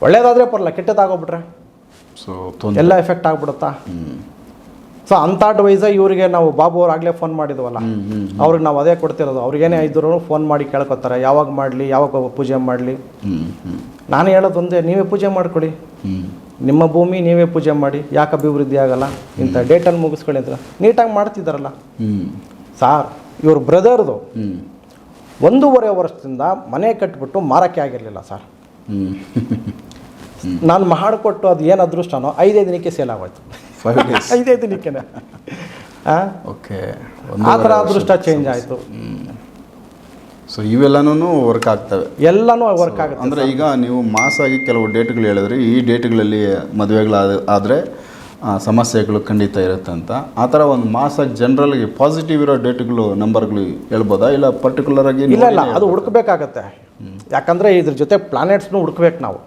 ಒಳ್ಳೇದಾದರೆ ಪರಲ್ಲ ಕೆಟ್ಟದಾಗೋಗ್ಬಿಟ್ರೆ. ಸೊ ಎಲ್ಲ ಎಫೆಕ್ಟ್ ಆಗ್ಬಿಡುತ್ತಾ? ಸೊ ಅಂಥ ಅಡ್ವೈಸ ಇವರಿಗೆ ನಾವು ಬಾಬು ಅವ್ರು ಆಗಲೇ ಫೋನ್ ಮಾಡಿದ್ವಲ್ಲ? ಅವ್ರಿಗೆ ನಾವು ಅದೇ ಕೊಡ್ತಿರೋದು. ಅವ್ರಿಗೇನೇ ಇದ್ರೂ ಫೋನ್ ಮಾಡಿ ಕೇಳ್ಕೊತಾರೆ. ಯಾವಾಗ ಮಾಡಲಿ ಯಾವಾಗ ಪೂಜೆ ಮಾಡಲಿ? ನಾನು ಹೇಳೋದು ಒಂದೇ ನೀವೇ ಪೂಜೆ ಮಾಡಿಕೊಡಿ. ನಿಮ್ಮ ಭೂಮಿ ನೀವೇ ಪೂಜೆ ಮಾಡಿ ಯಾಕೆ ಅಭಿವೃದ್ಧಿ ಆಗಲ್ಲ ಇಂಥ ಡೇಟಲ್ಲಿ ಮುಗಿಸ್ಕೊಳ್ಳಿ ಅಂತ ನೀಟಾಗಿ ಮಾಡ್ತಿದ್ದಾರಲ್ಲ ಸಾರ್ ಇವ್ರ ಬ್ರದರ್ದು ಒಂದೂವರೆ ವರ್ಷದಿಂದ ಮನೆ ಕಟ್ಬಿಟ್ಟು ಮಾರಕ್ಕೆ ಆಗಿರಲಿಲ್ಲ ಸರ್. ಹ್ಞೂ ನಾನು ಮಾಡಿಕೊಟ್ಟು ಅದು ಏನು ಅದೃಷ್ಟನೋ ಐದೇ ದಿನಕ್ಕೆ ಸೇಲ್ ಆಗೋಯ್ತು. ಐದೇ ದಿನಕ್ಕೆ ಆ? ಥರ ಅದೃಷ್ಟ ಚೇಂಜ್ ಆಯಿತು. ಸೊ ಇವೆಲ್ಲನೂ ವರ್ಕ್ ಆಗ್ತವೆ. ಎಲ್ಲನೂ ವರ್ಕ್ ಆಗುತ್ತೆ ಅಂದರೆ ಈಗ ನೀವು ಮಾಸಾಗಿ ಕೆಲವು ಡೇಟ್ಗಳು ಹೇಳಿದ್ರಿ. ಈ ಡೇಟ್ಗಳಲ್ಲಿ ಮದುವೆಗಳಾದ ಆದರೆ ಸಮಸ್ಯೆಗಳು ಖಂಡಿತ ಇರುತ್ತೆ ಅಂತ. ಆ ಥರ ಒಂದು ಮಾಸ ಜನರಲ್ಗೆ ಪಾಸಿಟಿವ್ ಇರೋ ಡೇಟ್ಗಳು ನಂಬರ್ಗಳು ಹೇಳ್ಬೋದಾ? ಇಲ್ಲ ಪರ್ಟಿಕ್ಯುಲರ್ ಆಗಿ ಇಲ್ಲ ಇಲ್ಲ. ಅದು ಹುಡುಕಬೇಕಾಗತ್ತೆ. ಯಾಕಂದರೆ ಇದ್ರ ಜೊತೆ ಪ್ಲಾನೆಟ್ಸ್ನು ಹುಡುಕ್ಬೇಕು ನಾವು.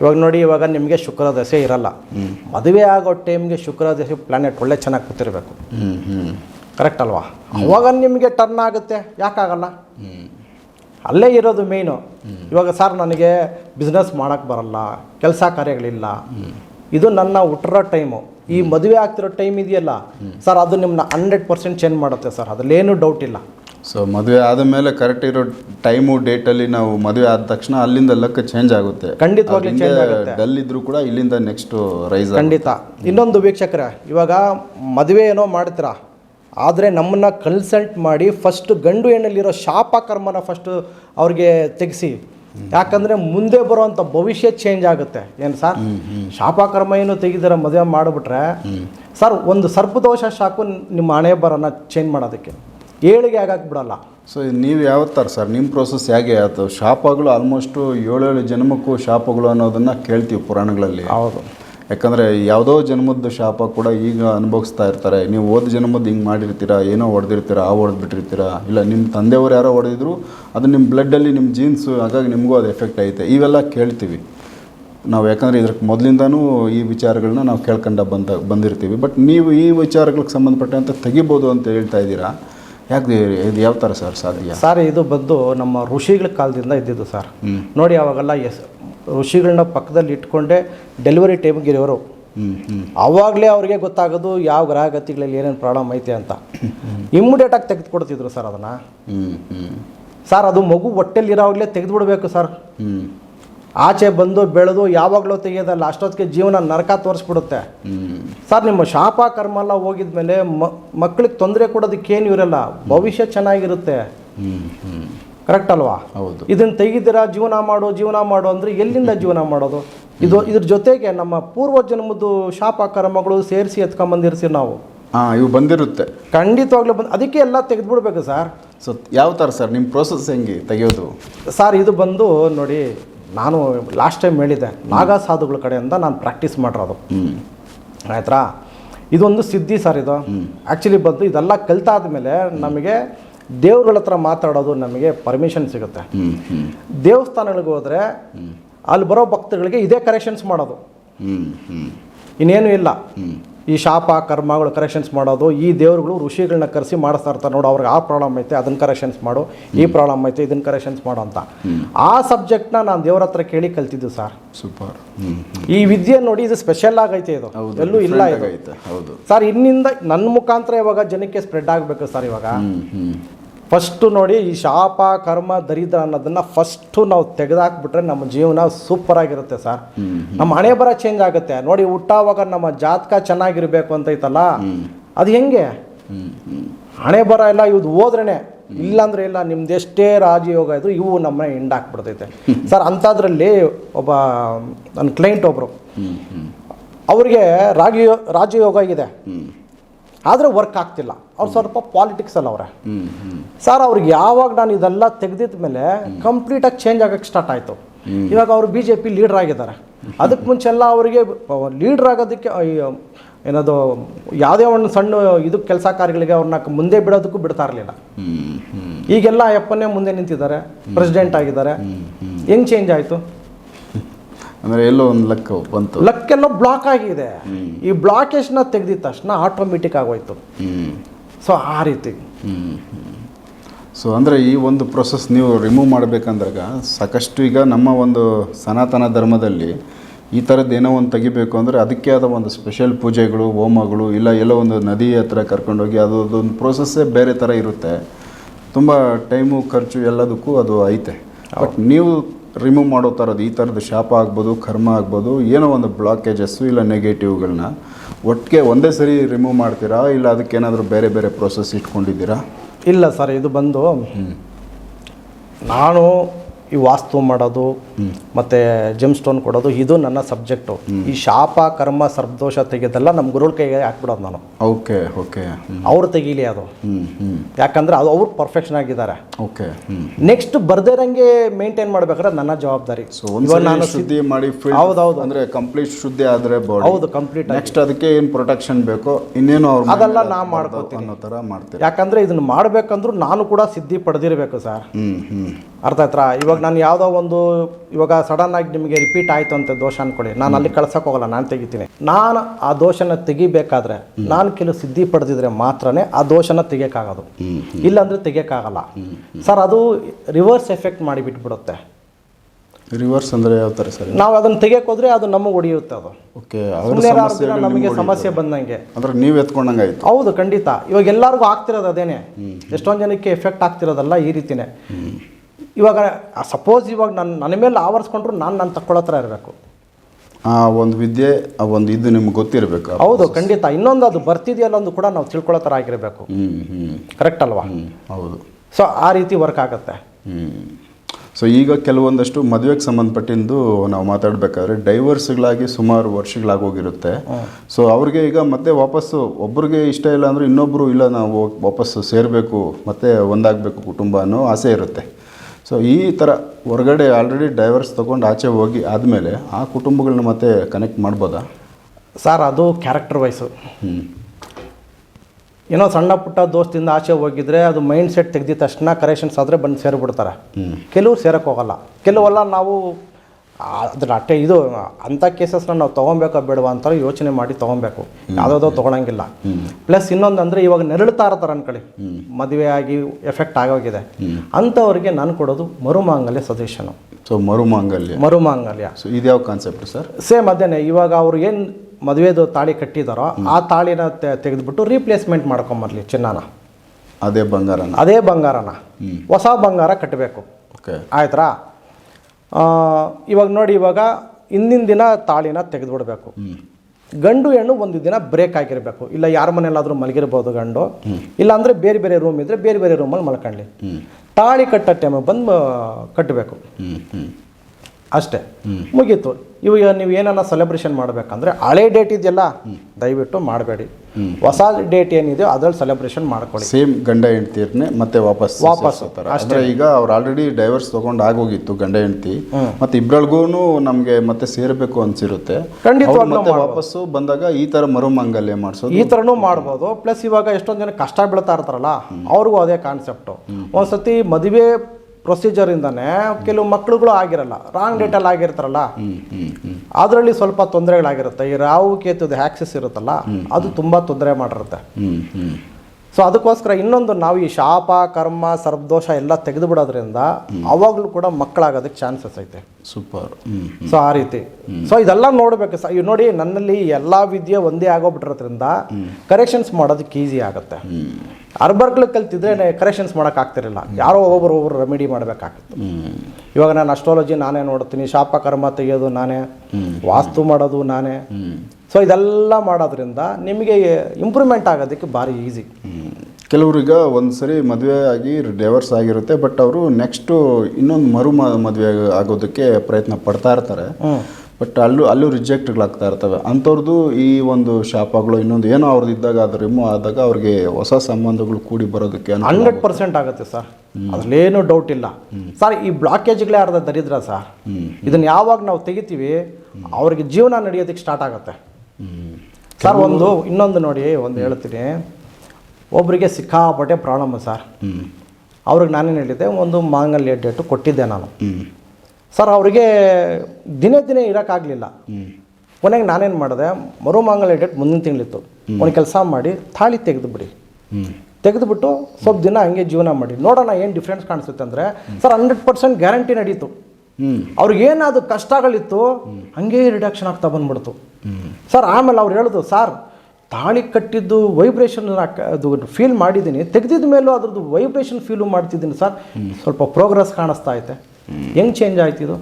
ಇವಾಗ ನೋಡಿ ಇವಾಗ ನಿಮಗೆ ಶುಕ್ರ ದಶೆ ಇರಲ್ಲ. ಮದುವೆ ಆಗೋ ಟೈಮ್ಗೆ ಶುಕ್ರ ದಶೆ ಪ್ಲಾನೆಟ್ ಒಳ್ಳೆ ಚೆನ್ನಾಗಿ ಕೂತಿರಬೇಕು. ಹ್ಞೂ ಹ್ಞೂ ಕರೆಕ್ಟ್ ಅಲ್ವಾ? ಅವಾಗ ನಿಮಗೆ ಟರ್ನ್ ಆಗುತ್ತೆ. ಯಾಕಾಗಲ್ಲ? ಅಲ್ಲೇ ಇರೋದು ಮೇಯ್ನು ಇವಾಗ ಸರ್ ನನಗೆ ಬಿಸ್ನೆಸ್ ಮಾಡೋಕ್ಕೆ ಬರಲ್ಲ ಕೆಲಸ ಕಾರ್ಯಗಳಿಲ್ಲ. ಇದು ನನ್ನ ಹುಟ್ಟಿರೋ ಟೈಮು ಈ ಮದುವೆ ಆಗ್ತಿರೋ ಟೈಮ್ ಇದೆಯಲ್ಲ? ಸರ್ ಅದು ನಿಮ್ಮನ್ನ ಹಂಡ್ರೆಡ್ ಪರ್ಸೆಂಟ್ ಚೇಂಜ್ ಮಾಡುತ್ತೆ ಸರ್ ಅದರಲ್ಲೇನು ಡೌಟ್ ಇಲ್ಲ. ಸೊ ಮದುವೆ ಆದಮೇಲೆ ಕರೆಕ್ಟ್ ಇರೋ ಟೈಮು ಡೇಟಲ್ಲಿ ನಾವು ಮದುವೆ ಆದ ತಕ್ಷಣ ಅಲ್ಲಿಂದ ಲಕ್ ಚೇಂಜ್ ಆಗುತ್ತೆ. ಖಂಡಿತವಾಗ್ಲೂ ಚೇಂಜ್ ಆಗುತ್ತೆ. ಡಲ್ ಇದ್ರೂ ಕೂಡ ಇಲ್ಲಿಂದ ನೆಕ್ಸ್ಟ್ ರೈಸ್ ಖಂಡಿತ. ಇನ್ನೊಂದು ವೀಕ್ಷಕರೇ ಇವಾಗ ಮದುವೆ ಏನೋ ಮಾಡ್ತೀರಾ? ಆದರೆ ನಮ್ಮನ್ನು ಕನ್ಸಲ್ಟ್ ಮಾಡಿ ಫಸ್ಟ್ ಗಂಡು ಹೆಣ್ಣಲ್ಲಿರೋ ಶಾಪ ಕರ್ಮನ ಫಸ್ಟ್ ಅವ್ರಿಗೆ ತೆಗೆಸಿ. ಯಾಕಂದರೆ ಮುಂದೆ ಬರುವಂಥ ಭವಿಷ್ಯ ಚೇಂಜ್ ಆಗುತ್ತೆ. ಏನು ಸರ್ ಶಾಪಕರ್ಮ ಏನು ತೆಗೆದಿರ ಮದುವೆ ಮಾಡಿಬಿಟ್ರೆ ಸರ್ ಒಂದು ಸರ್ಪದೋಷ ಶಾಕು ನಿಮ್ಮ ಹಣೆ ಬರೋನ ಚೇಂಜ್ ಮಾಡೋದಕ್ಕೆ. ಏಳಿಗೆ ಆಗಕ್ಕೆ ಬಿಡೋಲ್ಲ. ಸೊ ನೀವು ಯಾವ ಥರ ಸರ್ ನಿಮ್ಮ ಪ್ರೋಸೆಸ್ ಹೇಗೆ ಆಯಿತು? ಶಾಪಗಳು ಆಲ್ಮೋಸ್ಟು ಏಳೇಳು ಜನ್ಮಕ್ಕೂ ಶಾಪಗಳು ಅನ್ನೋದನ್ನು ಕೇಳ್ತೀವಿ ಪುರಾಣಗಳಲ್ಲಿ. ಹೌದು. ಯಾಕಂದರೆ ಯಾವುದೋ ಜನ್ಮದ ಶಾಪ ಕೂಡ ಈಗ ಅನುಭವಿಸ್ತಾ ಇರ್ತಾರೆ. ನೀವು ಓದ್ ಜನ್ಮದ ಹಿಂಗೆ ಮಾಡಿರ್ತೀರಾ ಏನೋ ಹೊಡೆದಿರ್ತೀರಾ ಆ ಹೊಡೆದ್ಬಿಟ್ಟಿರ್ತೀರಾ ಇಲ್ಲ ನಿಮ್ಮ ತಂದೆಯವರು ಯಾರೋ ಹೊಡೆದಿದ್ರು ಅದು ನಿಮ್ಮ ಬ್ಲಡ್ಡಲ್ಲಿ ನಿಮ್ಮ ಜೀನ್ಸು ಹಾಗಾಗಿ ನಿಮಗೂ ಅದು ಎಫೆಕ್ಟ್ ಐತೆ. ಇವೆಲ್ಲ ಕೇಳ್ತೀವಿ. ನಾವು ಯಾಕಂದರೆ ಇದಕ್ಕೆ ಮೊದಲಿಂದನೂ ಈ ವಿಚಾರಗಳನ್ನ ನಾವು ಕೇಳ್ಕೊಂಡ ಬಂದ ಬಂದಿರ್ತೀವಿ. ಬಟ್ ನೀವು ಈ ವಿಚಾರಗಳಿಗೆ ಸಂಬಂಧಪಟ್ಟಂತ ತೆಗಿಬೋದು ಅಂತ ಹೇಳ್ತಾ ಇದ್ದೀರಾ? ಯಾಕೆ ಇದು ಯಾವ ಥರ ಸರ್ ಸಾಧ್ಯ? ಸರ್ ಇದು ಬಂದು ನಮ್ಮ ಋಷಿಗಳ ಕಾಲದಿಂದ ಇದ್ದಿದ್ದು ಸರ್. ಹ್ಞೂ ನೋಡಿ ಅವಾಗೆಲ್ಲ ಎಸ್ ಋಷಿಗಳನ್ನ ಪಕ್ಕದಲ್ಲಿ ಇಟ್ಕೊಂಡೆ ಡೆಲಿವರಿ ಟೈಮ್ಗೆ ಇರೋರು. ಆವಾಗಲೇ ಅವ್ರಿಗೆ ಗೊತ್ತಾಗೋದು ಯಾವ ಗ್ರಹಗತಿಗಳಲ್ಲಿ ಏನೇನು ಪ್ರಾಬ್ಲಮ್ ಐತೆ ಅಂತ. ಇಮ್ಮಿಡಿಯೇಟಾಗಿ ತೆಗೆದುಕೊಡ್ತಿದ್ರು ಸರ್ ಅದನ್ನು. ಸರ್ ಅದು ಮಗು ಹೊಟ್ಟೆಲಿ ಇರೋವಾಗಲೇ ತೆಗೆದುಬಿಡ್ಬೇಕು ಸರ್. ಹ್ಞೂ ಆಚೆ ಬಂದು ಬೆಳೆದು ಯಾವಾಗಲೂ ತೆಗೆಯೋದಲ್ಲ ಅಷ್ಟೊತ್ತಿಗೆ ಜೀವನ ನರಕ ತೋರಿಸ್ಬಿಡುತ್ತೆ. ಸರ್ ನಿಮ್ಮ ಶಾಪ ಕರ್ಮ ಎಲ್ಲ ಹೋಗಿದ್ಮೇಲೆ ಮಕ್ಕಳಿಗೆ ತೊಂದರೆ ಕೊಡೋದಕ್ಕೇನು ಇರಲ್ಲ. ಭವಿಷ್ಯ ಚೆನ್ನಾಗಿರುತ್ತೆ. ಕರೆಕ್ಟ್ ಅಲ್ವಾ? ಹೌದು. ಇದನ್ನ ತೆಗಿದಿರಾ ಜೀವನ ಮಾಡೋ ಜೀವನ ಮಾಡೋ ಅಂದರೆ ಎಲ್ಲಿಂದ ಜೀವನ ಮಾಡೋದು? ಇದು ಇದ್ರ ಜೊತೆಗೆ ನಮ್ಮ ಪೂರ್ವ ಜನ್ಮದ್ದು ಶಾಪ ಕರ್ಮಗಳು ಸೇರಿಸಿ ಎತ್ಕೊಂಬಂದಿರ್ತೀವಿ ನಾವು. ಹಾಂ ಇವು ಬಂದಿರುತ್ತೆ. ಖಂಡಿತವಾಗ್ಲೂ ಬಂದು ಅದಕ್ಕೆ ಎಲ್ಲ ತೆಗೆದ್ಬಿಡ್ಬೇಕು ಸರ್. ಸೊ ಯಾವ ಥರ ಸರ್? ನಿಮ್ಮ ಪ್ರೋಸೆಸ್ ಹೆಂಗೆ ತೆಗೆಯೋದು? ಸರ್ ಇದು ಬಂದು ನೋಡಿ ನಾನು ಲಾಸ್ಟ್ ಟೈಮ್ ಹೇಳಿದ್ದೆ ನಾಗಾ ಸಾಧುಗಳ ಕಡೆಯಿಂದ ನಾನು ಪ್ರಾಕ್ಟೀಸ್ ಮಾಡಿರೋದು. ಆಯ್ತಾ ಇದೊಂದು ಸಿದ್ಧಿ ಸರ್ ಇದು. ಆ್ಯಕ್ಚುಲಿ ಬಂದು ಇದೆಲ್ಲ ಕಲ್ತಾದ್ಮೇಲೆ ನಮಗೆ ದೇವ್ರುಗಳ ಹತ್ರ ಮಾತಾಡೋದು ನಮಗೆ ಪರ್ಮಿಷನ್ ಸಿಗುತ್ತೆ. ದೇವಸ್ಥಾನಗಳಿಗೆ ಹೋದ್ರೆ ಅಲ್ಲಿ ಬರೋ ಭಕ್ತಗಳಿಗೆ ಇದೇ ಕರೆಕ್ಷನ್ಸ್ ಮಾಡೋದು. ಹ್ಞೂ ಹ್ಞೂ ಇನ್ನೇನು ಇಲ್ಲ. ಈ ಶಾಪ ಕರ್ಮಗಳು ಕರೆಕ್ಷನ್ಸ್ ಮಾಡೋದು ಈ ದೇವ್ರುಗಳು ಋಷಿಗಳನ್ನ ಕರೆಸಿ ಮಾಡಿಸ್ತಾ ಇರ್ತಾರೆ ನೋಡು ಅವ್ರಿಗೆ ಆ ಪ್ರಾಬ್ಲಮ್ ಐತೆ ಅದನ್ನ ಕರೆಕ್ಷನ್ಸ್ ಮಾಡು ಈ ಪ್ರಾಬ್ಲಮ್ ಐತೆ ಇದನ್ನ ಕರೆಕ್ಷನ್ಸ್ ಮಾಡು ಅಂತ. ಆ ಸಬ್ಜೆಕ್ಟ್ನ ನಾನು ದೇವ್ರ ಹತ್ರ ಕೇಳಿ ಕಲ್ತಿದ್ದು ಸರ್. ಸೂಪರ್. ಈ ವಿದ್ಯೆ ನೋಡಿ ಇದು ಸ್ಪೆಷಲ್ ಆಗೈತೆ ಇದು. ಎಲ್ಲೂ ಇಲ್ಲ ಹೌದು. ಸರ್ ಇನ್ನಿಂದ ನನ್ನ ಮುಖಾಂತರ ಇವಾಗ ಜನಕ್ಕೆ ಸ್ಪ್ರೆಡ್ ಆಗಬೇಕು ಸರ್ ಇವಾಗ. ಫಸ್ಟು ನೋಡಿ ಈ ಶಾಪ ಕರ್ಮ ದರಿದ್ರ ಅನ್ನೋದನ್ನ ಫಸ್ಟು ನಾವು ತೆಗೆದಾಕ್ಬಿಟ್ರೆ ನಮ್ಮ ಜೀವನ ಸೂಪರ್ ಆಗಿರುತ್ತೆ ಸರ್. ನಮ್ಮ ಹಣೆ ಬರ ಚೇಂಜ್ ಆಗುತ್ತೆ. ನೋಡಿ ಹುಟ್ಟಾವಾಗ ನಮ್ಮ ಜಾತಕ ಚೆನ್ನಾಗಿರ್ಬೇಕು ಅಂತ ಐತಲ್ಲ ಅದು ಹೆಂಗೆ? ಹಣೆ ಬರ ಎಲ್ಲ ಇವ್ದು ಹೋದ್ರೇನೆ. ಇಲ್ಲಾಂದ್ರೆ ಇಲ್ಲ ನಿಮ್ದು ಎಷ್ಟೇ ರಾಜಯೋಗ ಇದ್ರು ಇವು ನಮ್ಮನ್ನ ಹಿಂಡಾಕ್ಬಿಡ್ತೈತೆ ಸರ್ ಅಂಥದ್ರಲ್ಲಿ ಒಬ್ಬ ನನ್ನ ಕ್ಲೈಂಟ್ ಒಬ್ಬರು ಅವ್ರಿಗೆ ರಾಗಿ ರಾಜಯೋಗ ಇದೆ. ಆದರೆ ವರ್ಕ್ ಆಗ್ತಿಲ್ಲ. ಅವ್ರು ಸ್ವಲ್ಪ ಪಾಲಿಟಿಕ್ಸ್ ಅಲ್ಲ ಅವರೇ ಸರ್ ಅವ್ರಿಗೆ ಯಾವಾಗ ನಾನು ಇದೆಲ್ಲ ತೆಗೆದಿದ ಮೇಲೆ ಕಂಪ್ಲೀಟಾಗಿ ಚೇಂಜ್ ಆಗಕ್ಕೆ ಸ್ಟಾರ್ಟ್ ಆಯಿತು. ಇವಾಗ ಅವರು ಬಿ ಜೆ ಪಿ ಲೀಡರ್ ಆಗಿದ್ದಾರೆ. ಅದಕ್ಕೆ ಮುಂಚೆಲ್ಲ ಅವರಿಗೆ ಲೀಡರ್ ಆಗೋದಕ್ಕೆ ಏನದು ಯಾವುದೇ ಒಂದು ಸಣ್ಣ ಇದು ಕೆಲಸ ಕಾರ್ಯಗಳಿಗೆ ಅವ್ರನ್ನ ಮುಂದೆ ಬಿಡೋದಕ್ಕೂ ಬಿಡ್ತಾ ಇರಲಿಲ್ಲ. ಈಗೆಲ್ಲ ಅಯ್ಯಪ್ಪನೇ ಮುಂದೆ ನಿಂತಿದ್ದಾರೆ. ಪ್ರೆಸಿಡೆಂಟ್ ಆಗಿದ್ದಾರೆ. ಹೆಂಗೆ ಚೇಂಜ್ ಆಯಿತು? ಅಂದರೆ ಎಲ್ಲೋ ಒಂದು ಲಕ್ ಬಂತು. ಲಕ್ಕೆಲ್ಲ ಬ್ಲಾಕ್ ಆಗಿದೆ. ಈ ಬ್ಲಾಕೇಜ್ನ ತೆಗೆದಿದ್ದ ತಕ್ಷಣ ಆಟೋಮೆಟಿಕ್ ಆಗೋಯ್ತು. ಸೊ ಆ ರೀತಿ. ಸೊ ಅಂದರೆ ಈ ಒಂದು ಪ್ರೊಸೆಸ್ ನೀವು ರಿಮೂವ್ ಮಾಡಬೇಕಂದ್ರಾಗ ಸಾಕಷ್ಟು ಈಗ ನಮ್ಮ ಒಂದು ಸನಾತನ ಧರ್ಮದಲ್ಲಿ ಈ ಥರದ್ದು ಏನೋ ಒಂದು ತೆಗಿಬೇಕು ಅಂದರೆ ಅದಕ್ಕೆ ಆದ ಒಂದು ಸ್ಪೆಷಲ್ ಪೂಜೆಗಳು ಹೋಮಗಳು ಇಲ್ಲ ಎಲ್ಲೋ ಒಂದು ನದಿ ಹತ್ರ ಕರ್ಕೊಂಡೋಗಿ ಅದು ಅದೊಂದು ಪ್ರೋಸೆಸ್ಸೇ ಬೇರೆ ಥರ ಇರುತ್ತೆ. ತುಂಬ ಟೈಮು ಖರ್ಚು ಎಲ್ಲದಕ್ಕೂ ಅದು ಐತೆ. ಬಟ್ ನೀವು ರಿಮೂವ್ ಮಾಡೋ ಥರದ್ದು ಈ ಥರದ್ದು ಶಾಪ ಆಗ್ಬೋದು ಕರ್ಮ ಆಗ್ಬೋದು ಏನೋ ಒಂದು ಬ್ಲಾಕೇಜಸ್ಸು ಇಲ್ಲ ನೆಗೆಟಿವ್ಗಳನ್ನ ಒಟ್ಟಿಗೆ ಒಂದೇ ಸರಿ ರಿಮೂವ್ ಮಾಡ್ತೀರಾ? ಇಲ್ಲ ಅದಕ್ಕೇನಾದರೂ ಬೇರೆ ಬೇರೆ ಪ್ರೋಸೆಸ್ ಇಟ್ಕೊಂಡಿದ್ದೀರಾ? ಇಲ್ಲ ಸರ್ ಇದು ಬಂದು ನಾನು ಈ ವಾಸ್ತು ಮಾಡೋದು ಮತ್ತು ಜಿಮ್ ಸ್ಟೋನ್ ಕೊಡೋದು ಇದು ನನ್ನ ಸಬ್ಜೆಕ್ಟು ಈ ಶಾಪ ಕರ್ಮ ಸರ್ಪದೋಷ ತೆಗೆದೆಲ್ಲ ನಮ್ಮ ಗುರುಗಳ ಕೈಗೆ ಹಾಕ್ಬಿಡೋದು ನಾನು. Okay okay. ಅವ್ರು ತೆಗೀಲಿ ಅದು. ಯಾಕಂದ್ರೆ ಅದು ಅವ್ರು ಪರ್ಫೆಕ್ಷನ್ ಆಗಿದ್ದಾರೆ. ಓಕೆ ನೆಕ್ಸ್ಟ್ ಬರ್ದೇರಂಗೆ ಮೇಂಟೈನ್ ಮಾಡ್ಬೇಕಾದ್ರೆ ನನ್ನ ಜವಾಬ್ದಾರಿ. ಇವಾಗ ನಾನು ಶುದ್ಧಿ ಮಾಡಿ ಹೌದೌದು. ಅಂದರೆ ಕಂಪ್ಲೀಟ್ ಶುದ್ಧಿ ಆದರೆ ಹೌದು ಕಂಪ್ಲೀಟ್ ನೆಕ್ಸ್ಟ್ ಅದಕ್ಕೆ ಏನು ಪ್ರೊಟೆಕ್ಷನ್ ಬೇಕೋ ಇನ್ನೇನು ಅವ್ರು ಅದೆಲ್ಲ ನಾ ಮಾಡ್ಕೊತೀನಿ. ಅನ್ನೋ ಥರ ಮಾಡ್ತೀನಿ ಯಾಕಂದ್ರೆ ಇದನ್ನ ಮಾಡ್ಬೇಕಂದ್ರೂ ನಾನು ಕೂಡ ಸಿದ್ಧಿ ಪಡೆದಿರಬೇಕು ಸರ್. ಹ್ಞೂ ಹ್ಞೂ ಅರ್ಥ ಆಯ್ತಾ ಇವಾಗ ನಾನು ಯಾವುದೋ ಒಂದು ಇವಾಗ ಸಡನ್ ಆಗಿ ನಿಮಗೆ ರಿಪೀಟ್ ಆಯಿತು ಅಂತ ದೋಷ ಅನ್ಕೊಳ್ಳಿ. ನಾನು ಅಲ್ಲಿ ಕಳ್ಸಕ್ಕೆ ಹೋಗಲ್ಲ ನಾನು ತೆಗಿತೀನಿ. ನಾನು ಆ ದೋಷನ ತೆಗಿಬೇಕಾದ್ರೆ ನಾನು ಕೆಲವು ಸಿದ್ಧಿ ಪಡೆದಿದ್ರೆ ಮಾತ್ರನೇ ಆ ದೋಷನ ತೆಗಿಯೋಕ್ಕಾಗೋದು. ಇಲ್ಲಾಂದರೆ ತೆಗಿಯೋಕ್ಕಾಗಲ್ಲ. ಸರ್ ಅದು ರಿವರ್ಸ್ ಎಫೆಕ್ಟ್ ಮಾಡಿಬಿಟ್ಬಿಡುತ್ತೆ. ರಿವರ್ಸ್ ಅಂದರೆ ಯಾವ ಥರ ಸರ್? ನಾವು ಅದನ್ನು ತೆಗಿಯಕ್ಕೆ ಹೋದ್ರೆ ಅದು ನಮಗೆ ಹೊಡೆಯುತ್ತೆ ಅದು. ಓಕೆ ನಮಗೆ ಸಮಸ್ಯೆ ಬಂದಂಗೆ. ಅಂದ್ರೆ ನೀವು ಎತ್ಕೊಂಡಂಗೆ ಆಯಿತು. ಹೌದು ಖಂಡಿತ. ಇವಾಗ ಎಲ್ಲರಿಗೂ ಆಗ್ತಿರೋದು ಅದೇನೆ. ಎಷ್ಟೊಂದು ಜನಕ್ಕೆ ಎಫೆಕ್ಟ್ ಆಗ್ತಿರೋದಲ್ಲ ಈ ರೀತಿನೇ. ಇವಾಗ ಸಪೋಸ್ ಇವಾಗ ನನ್ನ ನನ್ನ ಮೇಲೆ ಆವರಿಸ್ಕೊಂಡ್ರು ನಾನು ನಾನು ತಕ್ಕೊಳ್ಳೋ ಥರ ಇರಬೇಕು. ಆ ಒಂದು ವಿದ್ಯೆ ಆ ಒಂದು ಇದು ನಿಮ್ಗೆ ಗೊತ್ತಿರಬೇಕು. ಹೌದು ಖಂಡಿತ. ಇನ್ನೊಂದು ಅದು ಬರ್ತಿದೆಯಲ್ಲ ಒಂದು ಕೂಡ ನಾವು ತಿಳ್ಕೊಳ್ಳೋ ಥರ ಆಗಿರಬೇಕು. ಹ್ಞೂ ಹ್ಞೂ ಕರೆಕ್ಟ್ ಅಲ್ವಾ? ಹೌದು. ಸೊ ಆ ರೀತಿ ವರ್ಕ್ ಆಗುತ್ತೆ. ಹ್ಞೂ ಸೊ ಈಗ ಕೆಲವೊಂದಷ್ಟು ಮದುವೆಗೆ ಸಂಬಂಧಪಟ್ಟಿದ್ದು ನಾವು ಮಾತಾಡಬೇಕಾದ್ರೆ ಡೈವರ್ಸ್ಗಳಾಗಿ ಸುಮಾರು ವರ್ಷಗಳಾಗೋಗಿರುತ್ತೆ ಸೊ ಅವ್ರಿಗೆ ಈಗ ಮತ್ತೆ ವಾಪಸ್ಸು ಒಬ್ರಿಗೆ ಇಷ್ಟ ಇಲ್ಲ ಅಂದರೆ ಇನ್ನೊಬ್ಬರು ಇಲ್ಲ ನಾವು ವಾಪಸ್ಸು ಸೇರಬೇಕು ಮತ್ತೆ ಒಂದಾಗಬೇಕು ಕುಟುಂಬ ಅನ್ನೋ ಆಸೆ ಇರುತ್ತೆ. ಸೊ ಈ ಥರ ಹೊರಗಡೆ ಆಲ್ರೆಡಿ ಡೈವರ್ಸ್ ತೊಗೊಂಡು ಆಚೆ ಹೋಗಿ ಆದಮೇಲೆ ಆ ಕುಟುಂಬಗಳನ್ನ ಮತ್ತೆ ಕನೆಕ್ಟ್ ಮಾಡ್ಬೋದಾ? ಸರ್ ಅದು ಕ್ಯಾರೆಕ್ಟರ್ ವೈಸು ಹ್ಞೂ ಏನೋ ಸಣ್ಣ ಪುಟ್ಟ ದೋಸ್ತಿಂದ ಆಚೆ ಹೋಗಿದ್ರೆ ಅದು ಮೈಂಡ್ ಸೆಟ್ ತೆಗ್ದಿದ ತಕ್ಷಣ ಕರೆಕ್ಷನ್ಸ್ ಆದರೆ ಬಂದು ಸೇರಿಬಿಡ್ತಾರೆ. ಕೆಲವ್ರು ಸೇರೋಕ್ಕೋಗಲ್ಲ ಹೋಗಲ್ಲ. ಕೆಲವೆಲ್ಲ ನಾವು ಅದ್ರ ಅಟ್ಟೆ ಇದು ಅಂಥ ಕೇಸಸ್ನ ನಾವು ತೊಗೊಬೇಕೋ ಬೇಡವಾ ಅಂತ ಯೋಚನೆ ಮಾಡಿ ತೊಗೊಬೇಕು. ಯಾವುದೋ ತೊಗೊಳಂಗಿಲ್ಲ. ಪ್ಲಸ್ ಇನ್ನೊಂದು ಅಂದರೆ ಇವಾಗ ನೆರಳುತ್ತಾ ಇರ್ತಾರೆ ಅನ್ಕೊಳ್ಳಿ ಮದುವೆ ಆಗಿ ಎಫೆಕ್ಟ್ ಆಗೋಗಿದೆ. ಅಂಥವ್ರಿಗೆ ನಾನು ಕೊಡೋದು ಮರುಮಾಂಗಲ್ಯ ಸಜೆಷನು ಸೊ ಮರುಮಾಂಗಲ್ಯ. ಮರುಮಾಂಗಲ್ಯ. ಸೊ ಇದ್ಯಾವ ಕಾನ್ಸೆಪ್ಟ್ ಸರ್ ಸೇಮ್ ಅದೇನೆ ಇವಾಗ ಅವ್ರು ಏನು ಮದುವೆದು ತಾಳಿ ಕಟ್ಟಿದಾರೋ ಆ ತಾಳಿನ ತೆಗೆದುಬಿಟ್ಟು ತೆಗೆದ್ಬಿಟ್ಟು ರೀಪ್ಲೇಸ್ಮೆಂಟ್ ಮಾಡ್ಕೊಂಬರ್ಲಿ ಚಿನ್ನನ. ಅದೇ ಬಂಗಾರನ. ಅದೇ ಬಂಗಾರನ. ಹೊಸ ಬಂಗಾರ ಕಟ್ಟಬೇಕು ಓಕೆ ಆಯ್ತಾ ಇವಾಗ ನೋಡಿ ಇವಾಗ ಹಿಂದಿನ ದಿನ ತಾಳಿನ ತೆಗೆದುಬಿಡಬೇಕು. ಗಂಡು ಹೆಣ್ಣು ಒಂದು ದಿನ ಬ್ರೇಕ್ ಆಗಿರಬೇಕು. ಇಲ್ಲ ಯಾರ ಮನೆಯಲ್ಲಾದರೂ ಮಲಗಿರ್ಬೋದು ಗಂಡು. ಇಲ್ಲಾಂದರೆ ಬೇರೆ ಬೇರೆ ರೂಮ್ ಇದ್ದರೆ ಬೇರೆ ಬೇರೆ ರೂಮಲ್ಲಿ ಮಲ್ಕೊಳ್ಳಿ ತಾಳಿ ಕಟ್ಟೋ ಟೈಮಿಗೆ ಬಂದು ಕಟ್ಟಬೇಕು ಅಷ್ಟೇ. ಮುಗೀತು. ಇವಾಗ ನೀವು ಏನನ್ನ ಸೆಲೆಬ್ರೇಷನ್ ಮಾಡಬೇಕಂದ್ರೆ ಹಳೆ ಡೇಟ್ ಇದೆಯಲ್ಲ ದಯವಿಟ್ಟು ಮಾಡಬೇಡಿ. ಹೊಸ ಡೇಟ್ ಏನಿದೆಯೋ ಅದ್ರಲ್ಲಿ ಸೆಲೆಬ್ರೇಷನ್ ಮಾಡ್ಕೊಳ್ಳಿ. ಸೇಮ್ ಗಂಡ ಹೆಂಡ್ತಿರ್ನೆ ಮತ್ತೆ ವಾಪಸ್ ವಾಪಸ್, ಅಷ್ಟೇ. ಈಗ ಅವ್ರು ಆಲ್ರೆಡಿ ಡೈವರ್ಸ್ ತಗೊಂಡು ಆಗೋಗಿತ್ತು ಗಂಡ ಹೆಂಡತಿ. ಮತ್ತೆ ಇಬ್ರಲ್ಗೂ ನಮ್ಗೆ ಮತ್ತೆ ಸೇರಬೇಕು ಅನ್ಸಿರುತ್ತೆ. ಖಂಡಿತವಾಗ್ಲೂ ಮತ್ತೆ ವಾಪಸ್ಸು ಬಂದಾಗ ಈ ತರ ಮರುಮಂಗಲ್ಯ ಮಾಡಿಸೋದು ಈ ಥರನೂ ಮಾಡ್ಬೋದು. ಪ್ಲಸ್ ಇವಾಗ ಎಷ್ಟೊಂದು ಜನ ಕಷ್ಟ ಬೀಳ್ತಾ ಇರ್ತಾರಲ್ಲ ಅವ್ರಿಗೂ ಅದೇ ಕಾನ್ಸೆಪ್ಟು ಒಂದ್ಸತಿ ಮದುವೆ ಪ್ರೊಸೀಜರಿಂದನೇ ಕೆಲವು ಮಕ್ಳುಗಳು ಆಗಿರಲ್ಲ ರಾಂಗ್ ಡೇಟಲ್ಲಿ ಆಗಿರ್ತಾರಲ್ಲ ಅದರಲ್ಲಿ ಸ್ವಲ್ಪ ತೊಂದರೆಗಳಾಗಿರುತ್ತೆ. ಈ ರಾವು ಕೇತದ ಆಕ್ಸಿಸ್ ಇರುತ್ತಲ್ಲ ಅದು ತುಂಬ ತೊಂದರೆ ಮಾಡಿರುತ್ತೆ. ಸೊ ಅದಕ್ಕೋಸ್ಕರ ಇನ್ನೊಂದು ನಾವು ಈ ಶಾಪ ಕರ್ಮ ಸರ್ಪದೋಷ ಎಲ್ಲ ತೆಗೆದು ಬಿಡೋದ್ರಿಂದ ಅವಾಗಲೂ ಕೂಡ ಮಕ್ಕಳಾಗೋದಕ್ಕೆ ಚಾನ್ಸಸ್ ಐತೆ. ಸೂಪರ್. ಸೊ ಆ ರೀತಿ. ಸೊ ಇದೆಲ್ಲ ನೋಡಬೇಕು ಸರ್ ಇವ್ ನೋಡಿ ನನ್ನಲ್ಲಿ ಎಲ್ಲ ವಿದ್ಯೆ ಒಂದೇ ಆಗೋಗ್ಬಿಟ್ಟಿರೋದ್ರಿಂದ ಕರೆಕ್ಷನ್ಸ್ ಮಾಡೋದಕ್ಕೆ ಈಸಿ ಆಗುತ್ತೆ. ಅರ್ಬರ್ಗಳು ಕಲ್ತಿದ್ರೆ ಕರೆಕ್ಷನ್ಸ್ ಮಾಡೋಕೆ ಆಗ್ತಿರಲಿಲ್ಲ ಯಾರೋ ಒಬ್ಬರು ಒಬ್ಬರು ರೆಮಿಡಿ ಮಾಡಬೇಕಾಗ್ತದೆ ಹ್ಮ್. ಇವಾಗ ನಾನು ಅಸ್ಟ್ರಾಲಜಿ ನಾನೇ ನೋಡ್ತೀನಿ ಶಾಪ ಕರ್ಮ ತೆಗೆಯೋದು ನಾನೇ ವಾಸ್ತು ಮಾಡೋದು ನಾನೇ. ಸೊ ಇದೆಲ್ಲ ಮಾಡೋದ್ರಿಂದ ನಿಮಗೆ ಇಂಪ್ರೂವ್ಮೆಂಟ್ ಆಗೋದಕ್ಕೆ ಭಾರಿ ಈಸಿ ಕೆಲವ್ರಿಗೆ ಒಂದು ಸರಿ ಮದುವೆ ಆಗಿ ಡೈವರ್ಸ್ ಆಗಿರುತ್ತೆ ಬಟ್ ಅವರು ನೆಕ್ಸ್ಟು ಇನ್ನೊಂದು ಮರು ಮದುವೆ ಆಗೋದಕ್ಕೆ ಪ್ರಯತ್ನ ಪಡ್ತಾ ಇರ್ತಾರೆ. ಬಟ್ ಅಲ್ಲೂ ಅಲ್ಲೂ ರಿಜೆಕ್ಟ್ಗಳಾಗ್ತಾ ಇರ್ತವೆ. ಅಂಥವ್ರದ್ದು ಈ ಒಂದು ಶಾಪಗಳು ಇನ್ನೊಂದು ಏನೋ ಅವ್ರದ್ದು ಇದ್ದಾಗ ಅದು ರಿಮೂವ್ ಆದಾಗ ಅವ್ರಿಗೆ ಹೊಸ ಸಂಬಂಧಗಳು ಕೂಡಿ ಬರೋದಕ್ಕೆ ಹಂಡ್ರೆಡ್ ಪರ್ಸೆಂಟ್ ಆಗುತ್ತೆ ಸರ್. ಅದ್ರಲ್ಲೇನು ಡೌಟ್ ಇಲ್ಲ. ಸರ್ ಈ ಬ್ಲಾಕೇಜ್ಗಳೇ ಅರ್ಧ ದರಿದ್ರ ಸರ್? ಇದನ್ನು ಯಾವಾಗ ನಾವು ತೆಗಿತೀವಿ ಅವ್ರಿಗೆ ಜೀವನ ನಡೆಯೋದಕ್ಕೆ ಸ್ಟಾರ್ಟ್ ಆಗುತ್ತೆ. ಸರ್ ಒಂದು ಇನ್ನೊಂದು ನೋಡಿ ಒಂದು ಹೇಳ್ತೀನಿ. ಒಬ್ಬರಿಗೆ ಸಿಕ್ಕಾಪಟ್ಟೆ ಪ್ರಾಬ್ಲಮ್ ಸರ್. ಅವ್ರಿಗೆ ನಾನೇನು ಹೇಳಿದ್ದೆ ಒಂದು ಮಾಂಗಲ್ಯ ಡೇಟು ಕೊಟ್ಟಿದ್ದೆ ನಾನು. ಸರ್ ಅವರಿಗೆ ದಿನೇ ದಿನೇ ಇರೋಕ್ಕಾಗಲಿಲ್ಲ. ಕೊನೆಗೆ ನಾನೇನು ಮಾಡಿದೆ ಮರು ಮಾಂಗಲ್ಯ ಡೇಟ್ ಮುಂದಿನ ತಿಂಗಳಿತ್ತು. ಒಂದು ಕೆಲಸ ಮಾಡಿ ತಾಳಿ ತೆಗೆದು ಬಿಡಿ ತೆಗೆದುಬಿಟ್ಟು ಸ್ವಲ್ಪ ದಿನ ಹಂಗೆ ಜೀವನ ಮಾಡಿ. ನೋಡೋಣ ಏನು ಡಿಫ್ರೆನ್ಸ್ ಕಾಣಿಸುತ್ತೆ ಅಂದರೆ ಸರ್ ಹಂಡ್ರೆಡ್ ಪರ್ಸೆಂಟ್ ಗ್ಯಾರಂಟಿ ನಡೀತು. ಅವ್ರಿಗೇನಾದ್ರು ಅವ್ರಿಗೆ ಏನಾದ್ರು ಕಷ್ಟಗಳಿತ್ತು ಹಂಗೆ ರಿಡಕ್ಷನ್ ಆಗ್ತಾ ಬಂದ್ಬಿಡ್ತು. ಸರ್ ಆಮೇಲೆ ಅವ್ರು ಹೇಳಿದ್ರು ಸರ್ ತಾಳಿ ಕಟ್ಟಿದ್ದು ವೈಬ್ರೇಷನ್ ಅದು ಫೀಲ್ ಮಾಡಿದ್ದೀನಿ. ತೆಗೆದಿದ ಮೇಲೂ ಅದ್ರದ್ದು ವೈಬ್ರೇಷನ್ ಫೀಲು ಮಾಡ್ತಿದ್ದೀನಿ ಸರ್. ಸ್ವಲ್ಪ ಪ್ರೋಗ್ರೆಸ್ ಕಾಣಿಸ್ತಾ ಐತೆ. ಹೆಂಗೆ ಚೇಂಜ್ ಆಯ್ತಿದು ಇದು?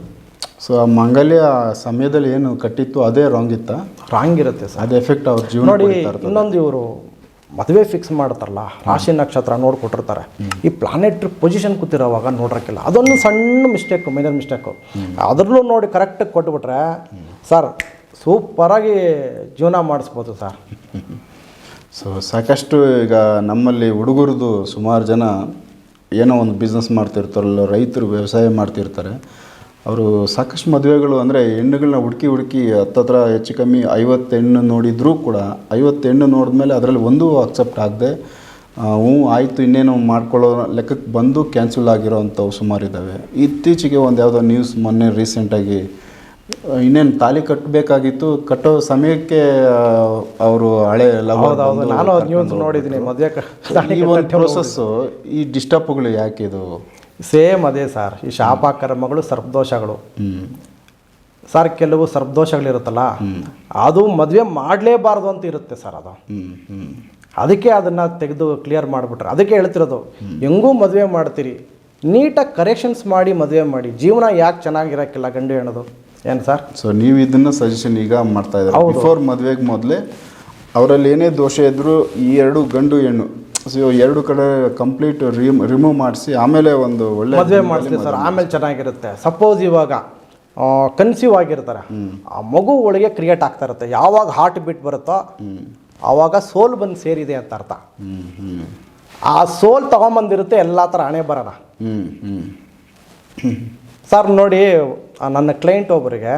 ಸೊ ಆ ಮಾಂಗಲ್ಯ ಸಮಯದಲ್ಲಿ ಏನು ಕಟ್ಟಿತ್ತು ಅದೇ ರಾಂಗ್ ಇತ್ತ? ರಾಂಗ್ ಇರುತ್ತೆ ಸರ್. ಅದು ಎಫೆಕ್ಟ್ ಅವ್ರ ಜೀವನ ನೋಡಿ ಇನ್ನೊಂದು ಇವರು ಮದುವೆ ಫಿಕ್ಸ್ ಮಾಡ್ತಾರಲ್ಲ ರಾಶಿ ನಕ್ಷತ್ರ ನೋಡ್ಕೊಟ್ಟಿರ್ತಾರೆ. ಈ ಪ್ಲಾನೆಟ್ ಪೊಸಿಷನ್ ಕೂತಿರೋವಾಗ ನೋಡ್ರಕ್ಕಿಲ್ಲ. ಅದೊಂದು ಸಣ್ಣ ಮಿಸ್ಟೇಕು ಮೇಜರ್ ಮಿಸ್ಟೇಕು ಅದ್ರಲ್ಲೂ ನೋಡಿ ಕರೆಕ್ಟಾಗಿ ಕೊಟ್ಬಿಟ್ರೆ ಸರ್ ಸೂಪರಾಗಿ ಜೀವನ ಮಾಡಿಸ್ಬೋದು ಸರ್. ಸೊ ಸಾಕಷ್ಟು ಈಗ ನಮ್ಮಲ್ಲಿ ಹುಡುಗರದು ಸುಮಾರು ಜನ ಏನೋ ಒಂದು ಬಿಸ್ನೆಸ್ ಮಾಡ್ತಿರ್ತಾರಲ್ಲ ರೈತರು ವ್ಯವಸಾಯ ಮಾಡ್ತಿರ್ತಾರೆ. ಅವರು ಸಾಕಷ್ಟು ಮದುವೆಗಳು ಅಂದರೆ ಹೆಣ್ಣುಗಳನ್ನ ಹುಡುಕಿ ಹುಡುಕಿ ಹತ್ತತ್ರ ಹೆಚ್ಚು ಕಮ್ಮಿ ಐವತ್ತೆಣ್ಣು ನೋಡಿದರೂ ಕೂಡ ಐವತ್ತು ಹೆಣ್ಣು ನೋಡಿದ್ಮೇಲೆ ಅದರಲ್ಲಿ ಒಂದೂ ಅಕ್ಸೆಪ್ಟ್ ಆಗದೆ ಹ್ಞೂ, ಆಯಿತು, ಇನ್ನೇನು ಮಾಡ್ಕೊಳ್ಳೋ ಲೆಕ್ಕಕ್ಕೆ ಬಂದು ಕ್ಯಾನ್ಸಲ್ ಆಗಿರೋ ಅಂಥವು ಸುಮಾರು ಇದ್ದಾವೆ ಇತ್ತೀಚೆಗೆ ಒಂದು ಯಾವುದೋ ನ್ಯೂಸ್ ಮೊನ್ನೆ ರೀಸೆಂಟಾಗಿ ಇನ್ನೇನು ತಾಲಿ ಕಟ್ಟಬೇಕಾಗಿತ್ತು ಕಟ್ಟೋ ಸಮಯಕ್ಕೆ ಅವರು ಹಳೆ ಹೌದೌದು ನಾನು ನ್ಯೂಸ್ ನೋಡಿದ್ದೀನಿ ಮದುವೆ ಈ ಒಂದು ಪ್ರೋಸೆಸ್ಸು ಈ ಡಿಸ್ಟರ್ಬ್ಗಳು ಯಾಕೆ ಇದು? ಸೇಮ್ ಅದೇ ಸರ್. ಈ ಶಾಪಕರ್ಮಗಳು ಸರ್ಪದೋಷಗಳು ಸರ್ ಕೆಲವು ಸರ್ಪದೋಷಗಳಿರುತ್ತಲ್ಲ ಅದು ಮದುವೆ ಮಾಡಲೇಬಾರ್ದು ಅಂತ ಇರುತ್ತೆ ಸರ್ ಅದು. ಅದಕ್ಕೆ ಅದನ್ನು ತೆಗೆದು ಕ್ಲಿಯರ್ ಮಾಡಿಬಿಟ್ರೆ. ಅದಕ್ಕೆ ಹೇಳ್ತಿರೋದು ಹೆಂಗೂ ಮದುವೆ ಮಾಡ್ತೀರಿ? ನೀಟಾಗಿ ಕರೆಕ್ಷನ್ಸ್ ಮಾಡಿ ಮದುವೆ ಮಾಡಿ. ಜೀವನ ಯಾಕೆ ಚೆನ್ನಾಗಿರೋಕ್ಕಿಲ್ಲ ಗಂಡು ಹೆಣ್ಣದು? ಏನು ಸರ್? ಸೊ ನೀವು ಇದನ್ನ ಸಜೆಷನ್ ಈಗ ಮಾಡ್ತಾ ಇದ್ದಾರೆ. ಬಿಫೋರ್ ಮದುವೆಗೆ ಮೊದಲೇ ಅವರಲ್ಲಿ ಏನೇ ದೋಷ ಇದ್ದರೂ ಈ ಎರಡು ಗಂಡು ಹೆಣ್ಣು ಸೊ ಎರಡು ಕಡೆ ಕಂಪ್ಲೀಟ್ ರಿಮ್ ರಿಮೂವ್ ಮಾಡಿಸಿ ಆಮೇಲೆ ಒಂದು ಒಳ್ಳೆ ಮದುವೆ ಮಾಡ್ತೀವಿ ಸರ್. ಆಮೇಲೆ ಚೆನ್ನಾಗಿರುತ್ತೆ. ಸಪೋಸ್ ಇವಾಗ ಕನ್ಸೀವ್ ಆಗಿರ್ತಾರೆ. ಆ ಮಗು ಒಳಗೆ ಕ್ರಿಯೇಟ್ ಆಗ್ತಾ ಇರುತ್ತೆ. ಯಾವಾಗ ಹಾರ್ಟ್ ಬಿಟ್ ಬರುತ್ತೋ ಆವಾಗ ಸೋಲ್ ಬಂದು ಸೇರಿದೆ ಅಂತ ಅರ್ಥ. ಆ ಸೋಲ್ ತಗೊಂಬಂದಿರುತ್ತೆ ಎಲ್ಲ ಥರ ಹಣೆ ಬರೋಣ ಸರ್ ನೋಡಿ ನನ್ನ ಕ್ಲೈಂಟ್ ಒಬ್ಬರಿಗೆ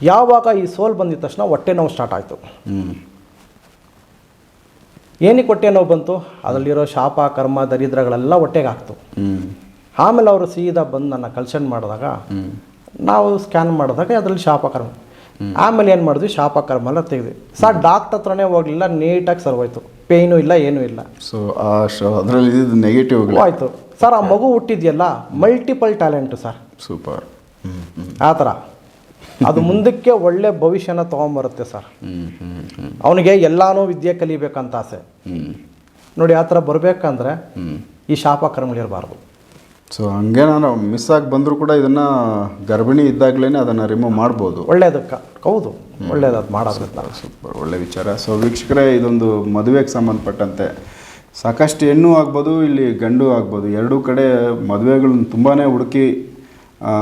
ಯಾವಾಗ ಈ ಸೋಲ್ ಬಂದಿದ ತಕ್ಷಣ ಹೊಟ್ಟೆ ನೋವು ಸ್ಟಾರ್ಟ್ ಆಯಿತು. ಏನಕ್ಕೆ ಹೊಟ್ಟೆ ನೋವು ಬಂತು? ಅದರಲ್ಲಿರೋ ಶಾಪ ಕರ್ಮ ದರಿದ್ರಗಳೆಲ್ಲ ಹೊಟ್ಟೆಗೆ ಹಾಕ್ತು. ಆಮೇಲೆ ಅವರು ಸೀದಾ ಬಂದು ನನ್ನ ಕಲ್ಸನ್ ಮಾಡಿದಾಗ ನಾವು ಸ್ಕ್ಯಾನ್ ಮಾಡಿದಾಗ ಅದರಲ್ಲಿ ಶಾಪ ಕರ್ಮ. ಆಮೇಲೆ ಏನು ಮಾಡಿದ್ವಿ? ಶಾಪ ಕರ್ಮ ಎಲ್ಲ ತೆಗೆದ್ವಿ. ಸರ್ ಡಾಕ್ಟರ್ ಹತ್ರನೇ ಹೋಗಲಿಲ್ಲ ನೀಟಾಗಿ ಸರ್ವೋಯ್ತು ಪೇಯ್ನು ಇಲ್ಲ ಏನೂ ಇಲ್ಲ. ಸೊ ಅದರಲ್ಲಿ ನೆಗೆಟಿವ್ ಆಯಿತು. ಸರ್ ಆ ಮಗು ಹುಟ್ಟಿದ್ಯಲ್ಲ? Multiple talent sir. ಸೂಪರ್ ಆ ಥರ. ಅದು ಮುಂದಕ್ಕೆ ಒಳ್ಳೆ ಭವಿಷ್ಯನ ತೊಗೊಂಬರುತ್ತೆ ಸರ್. ಅವನಿಗೆ ಎಲ್ಲಾನು ವಿದ್ಯೆ ಕಲಿಬೇಕಂತ ಆಸೆ. ನೋಡಿ ಆ ಥರ ಬರಬೇಕಂದ್ರೆ ಈ ಶಾಪ ಕರ್ಮಗಳಿರಬಾರ್ದು. ಸೊ ನಾನು ಮಿಸ್ ಆಗಿ ಬಂದರೂ ಕೂಡ ಇದನ್ನು ಗರ್ಭಿಣಿ ಇದ್ದಾಗಲೇ ಅದನ್ನು ರಿಮೂವ್ ಮಾಡ್ಬೋದು. ಒಳ್ಳೇದಕ್ಕೆ. ಹೌದು ಒಳ್ಳೇದು ಅದು ಮಾಡೋದ್ರಿಂದ. ಸೂಪರ್ ಒಳ್ಳೆ ವಿಚಾರ. ಸೊ ವೀಕ್ಷಕರೇ ಇದೊಂದು ಮದುವೆಗೆ ಸಂಬಂಧಪಟ್ಟಂತೆ ಸಾಕಷ್ಟು ಹೆಣ್ಣು ಆಗ್ಬೋದು ಇಲ್ಲಿ ಗಂಡು ಆಗ್ಬೋದು. ಎರಡೂ ಕಡೆ ಮದುವೆಗಳನ್ನ ತುಂಬಾ ಹುಡುಕಿ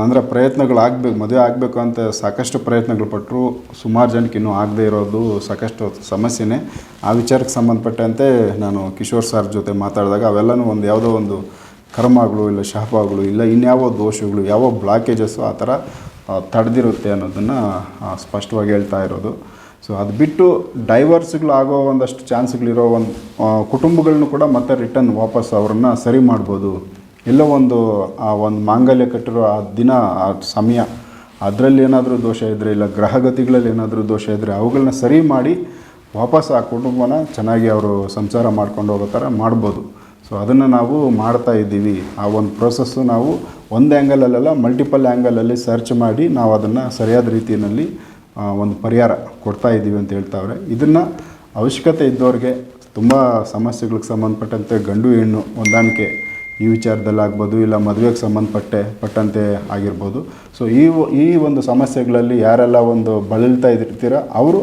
ಅಂದರೆ ಪ್ರಯತ್ನಗಳು ಆಗಬೇಕು, ಮದುವೆ ಆಗಬೇಕು ಅಂತ ಸಾಕಷ್ಟು ಪ್ರಯತ್ನಗಳು ಪಟ್ಟರು ಸುಮಾರು ಜನಕ್ಕೆ ಇನ್ನೂ ಆಗದೇ ಇರೋದು ಸಾಕಷ್ಟು ಸಮಸ್ಯೆನೇ. ಆ ವಿಚಾರಕ್ಕೆ ಸಂಬಂಧಪಟ್ಟಂತೆ ನಾನು ಕಿಶೋರ್ ಸರ್ ಜೊತೆ ಮಾತಾಡಿದಾಗ ಅವೆಲ್ಲನೂ ಒಂದು ಯಾವುದೋ ಒಂದು ಕರ್ಮಗಳು ಇಲ್ಲ ಶಾಪಗಳು ಇಲ್ಲ ಇನ್ಯಾವ ದೋಷಗಳು, ಯಾವ ಬ್ಲಾಕೇಜಸ್ಸು ಆ ಥರ ತಡೆದಿರುತ್ತೆ ಅನ್ನೋದನ್ನು ಸ್ಪಷ್ಟವಾಗಿ ಹೇಳ್ತಾ ಇರೋದು. ಸೊ ಅದು ಬಿಟ್ಟು ಡೈವರ್ಸ್ಗಳು ಆಗೋ ಒಂದಷ್ಟು ಚಾನ್ಸ್ಗಳಿರೋ ಒಂದು ಕುಟುಂಬಗಳನ್ನು ಕೂಡ ಮತ್ತೆ ರಿಟರ್ನ್ ವಾಪಸ್ ಅವ್ರನ್ನ ಸರಿ ಮಾಡ್ಬೋದು ಎಲ್ಲೋ ಒಂದು, ಆ ಒಂದು ಮಾಂಗಲ್ಯ ಕಟ್ಟಿರೋ ಆ ದಿನ, ಆ ಸಮಯ, ಅದರಲ್ಲಿ ಏನಾದರೂ ದೋಷ ಇದ್ದರೆ ಇಲ್ಲ ಗ್ರಹಗತಿಗಳಲ್ಲಿ ಏನಾದರೂ ದೋಷ ಇದ್ದರೆ ಅವುಗಳನ್ನ ಸರಿ ಮಾಡಿ ವಾಪಸ್ ಆ ಕುಟುಂಬನ ಚೆನ್ನಾಗಿ ಅವರು ಸಂಸಾರ ಮಾಡ್ಕೊಂಡು ಹೋಗೋ ಥರ ಮಾಡ್ಬೋದು. ಸೊ ಅದನ್ನು ನಾವು ಮಾಡ್ತಾ ಇದ್ದೀವಿ. ಆ ಒಂದು ಪ್ರೊಸೆಸ್ಸು ನಾವು ಒಂದು ಆ್ಯಂಗಲಲ್ಲೆಲ್ಲ ಮಲ್ಟಿಪಲ್ ಆ್ಯಂಗಲಲ್ಲಿ ಸರ್ಚ್ ಮಾಡಿ ನಾವು ಅದನ್ನು ಸರಿಯಾದ ರೀತಿಯಲ್ಲಿ ಒಂದು ಪರಿಹಾರ ಕೊಡ್ತಾ ಇದ್ದೀವಿ ಅಂತ ಹೇಳ್ತಾವ್ರೆ. ಇದನ್ನು ಅವಶ್ಯಕತೆ ಇದ್ದವ್ರಿಗೆ ತುಂಬ ಸಮಸ್ಯೆಗಳಿಗೆ ಸಂಬಂಧಪಟ್ಟಂತೆ ಗಂಡು ಹೆಣ್ಣು ಹೊಂದಾಣಿಕೆ ಈ ವಿಚಾರದಲ್ಲಾಗ್ಬೋದು ಇಲ್ಲ ಮದುವೆಗೆ ಸಂಬಂಧಪಟ್ಟೆ ಪಟ್ಟಂತೆ ಆಗಿರ್ಬೋದು. ಸೊ ಈ ಈ ಒಂದು ಸಮಸ್ಯೆಗಳಲ್ಲಿ ಯಾರೆಲ್ಲ ಒಂದು ಬಳಲ್ತಾ ಇದ್ದಿರ್ತೀರ ಅವರು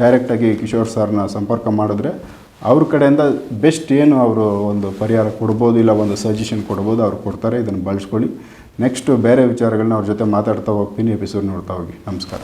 ಡೈರೆಕ್ಟಾಗಿ ಕಿಶೋರ್ ಸರ್ನ ಸಂಪರ್ಕ ಮಾಡಿದ್ರೆ ಅವ್ರ ಕಡೆಯಿಂದ ಬೆಸ್ಟ್ ಏನು ಅವರು ಒಂದು ಪರಿಹಾರ ಕೊಡ್ಬೋದು ಇಲ್ಲ ಒಂದು ಸಜೆಷನ್ ಕೊಡ್ಬೋದು ಅವ್ರು ಕೊಡ್ತಾರೆ, ಇದನ್ನು ಬಳಸ್ಕೊಳ್ಳಿ. ನೆಕ್ಸ್ಟ್ ಬೇರೆ ವಿಚಾರಗಳನ್ನ ಅವ್ರ ಜೊತೆ ಮಾತಾಡ್ತಾ ಹೋಗ್ತೀನಿ ಎಪಿಸೋಡ್ ನೋಡ್ತಾ ಹೋಗಿ. ನಮಸ್ಕಾರ.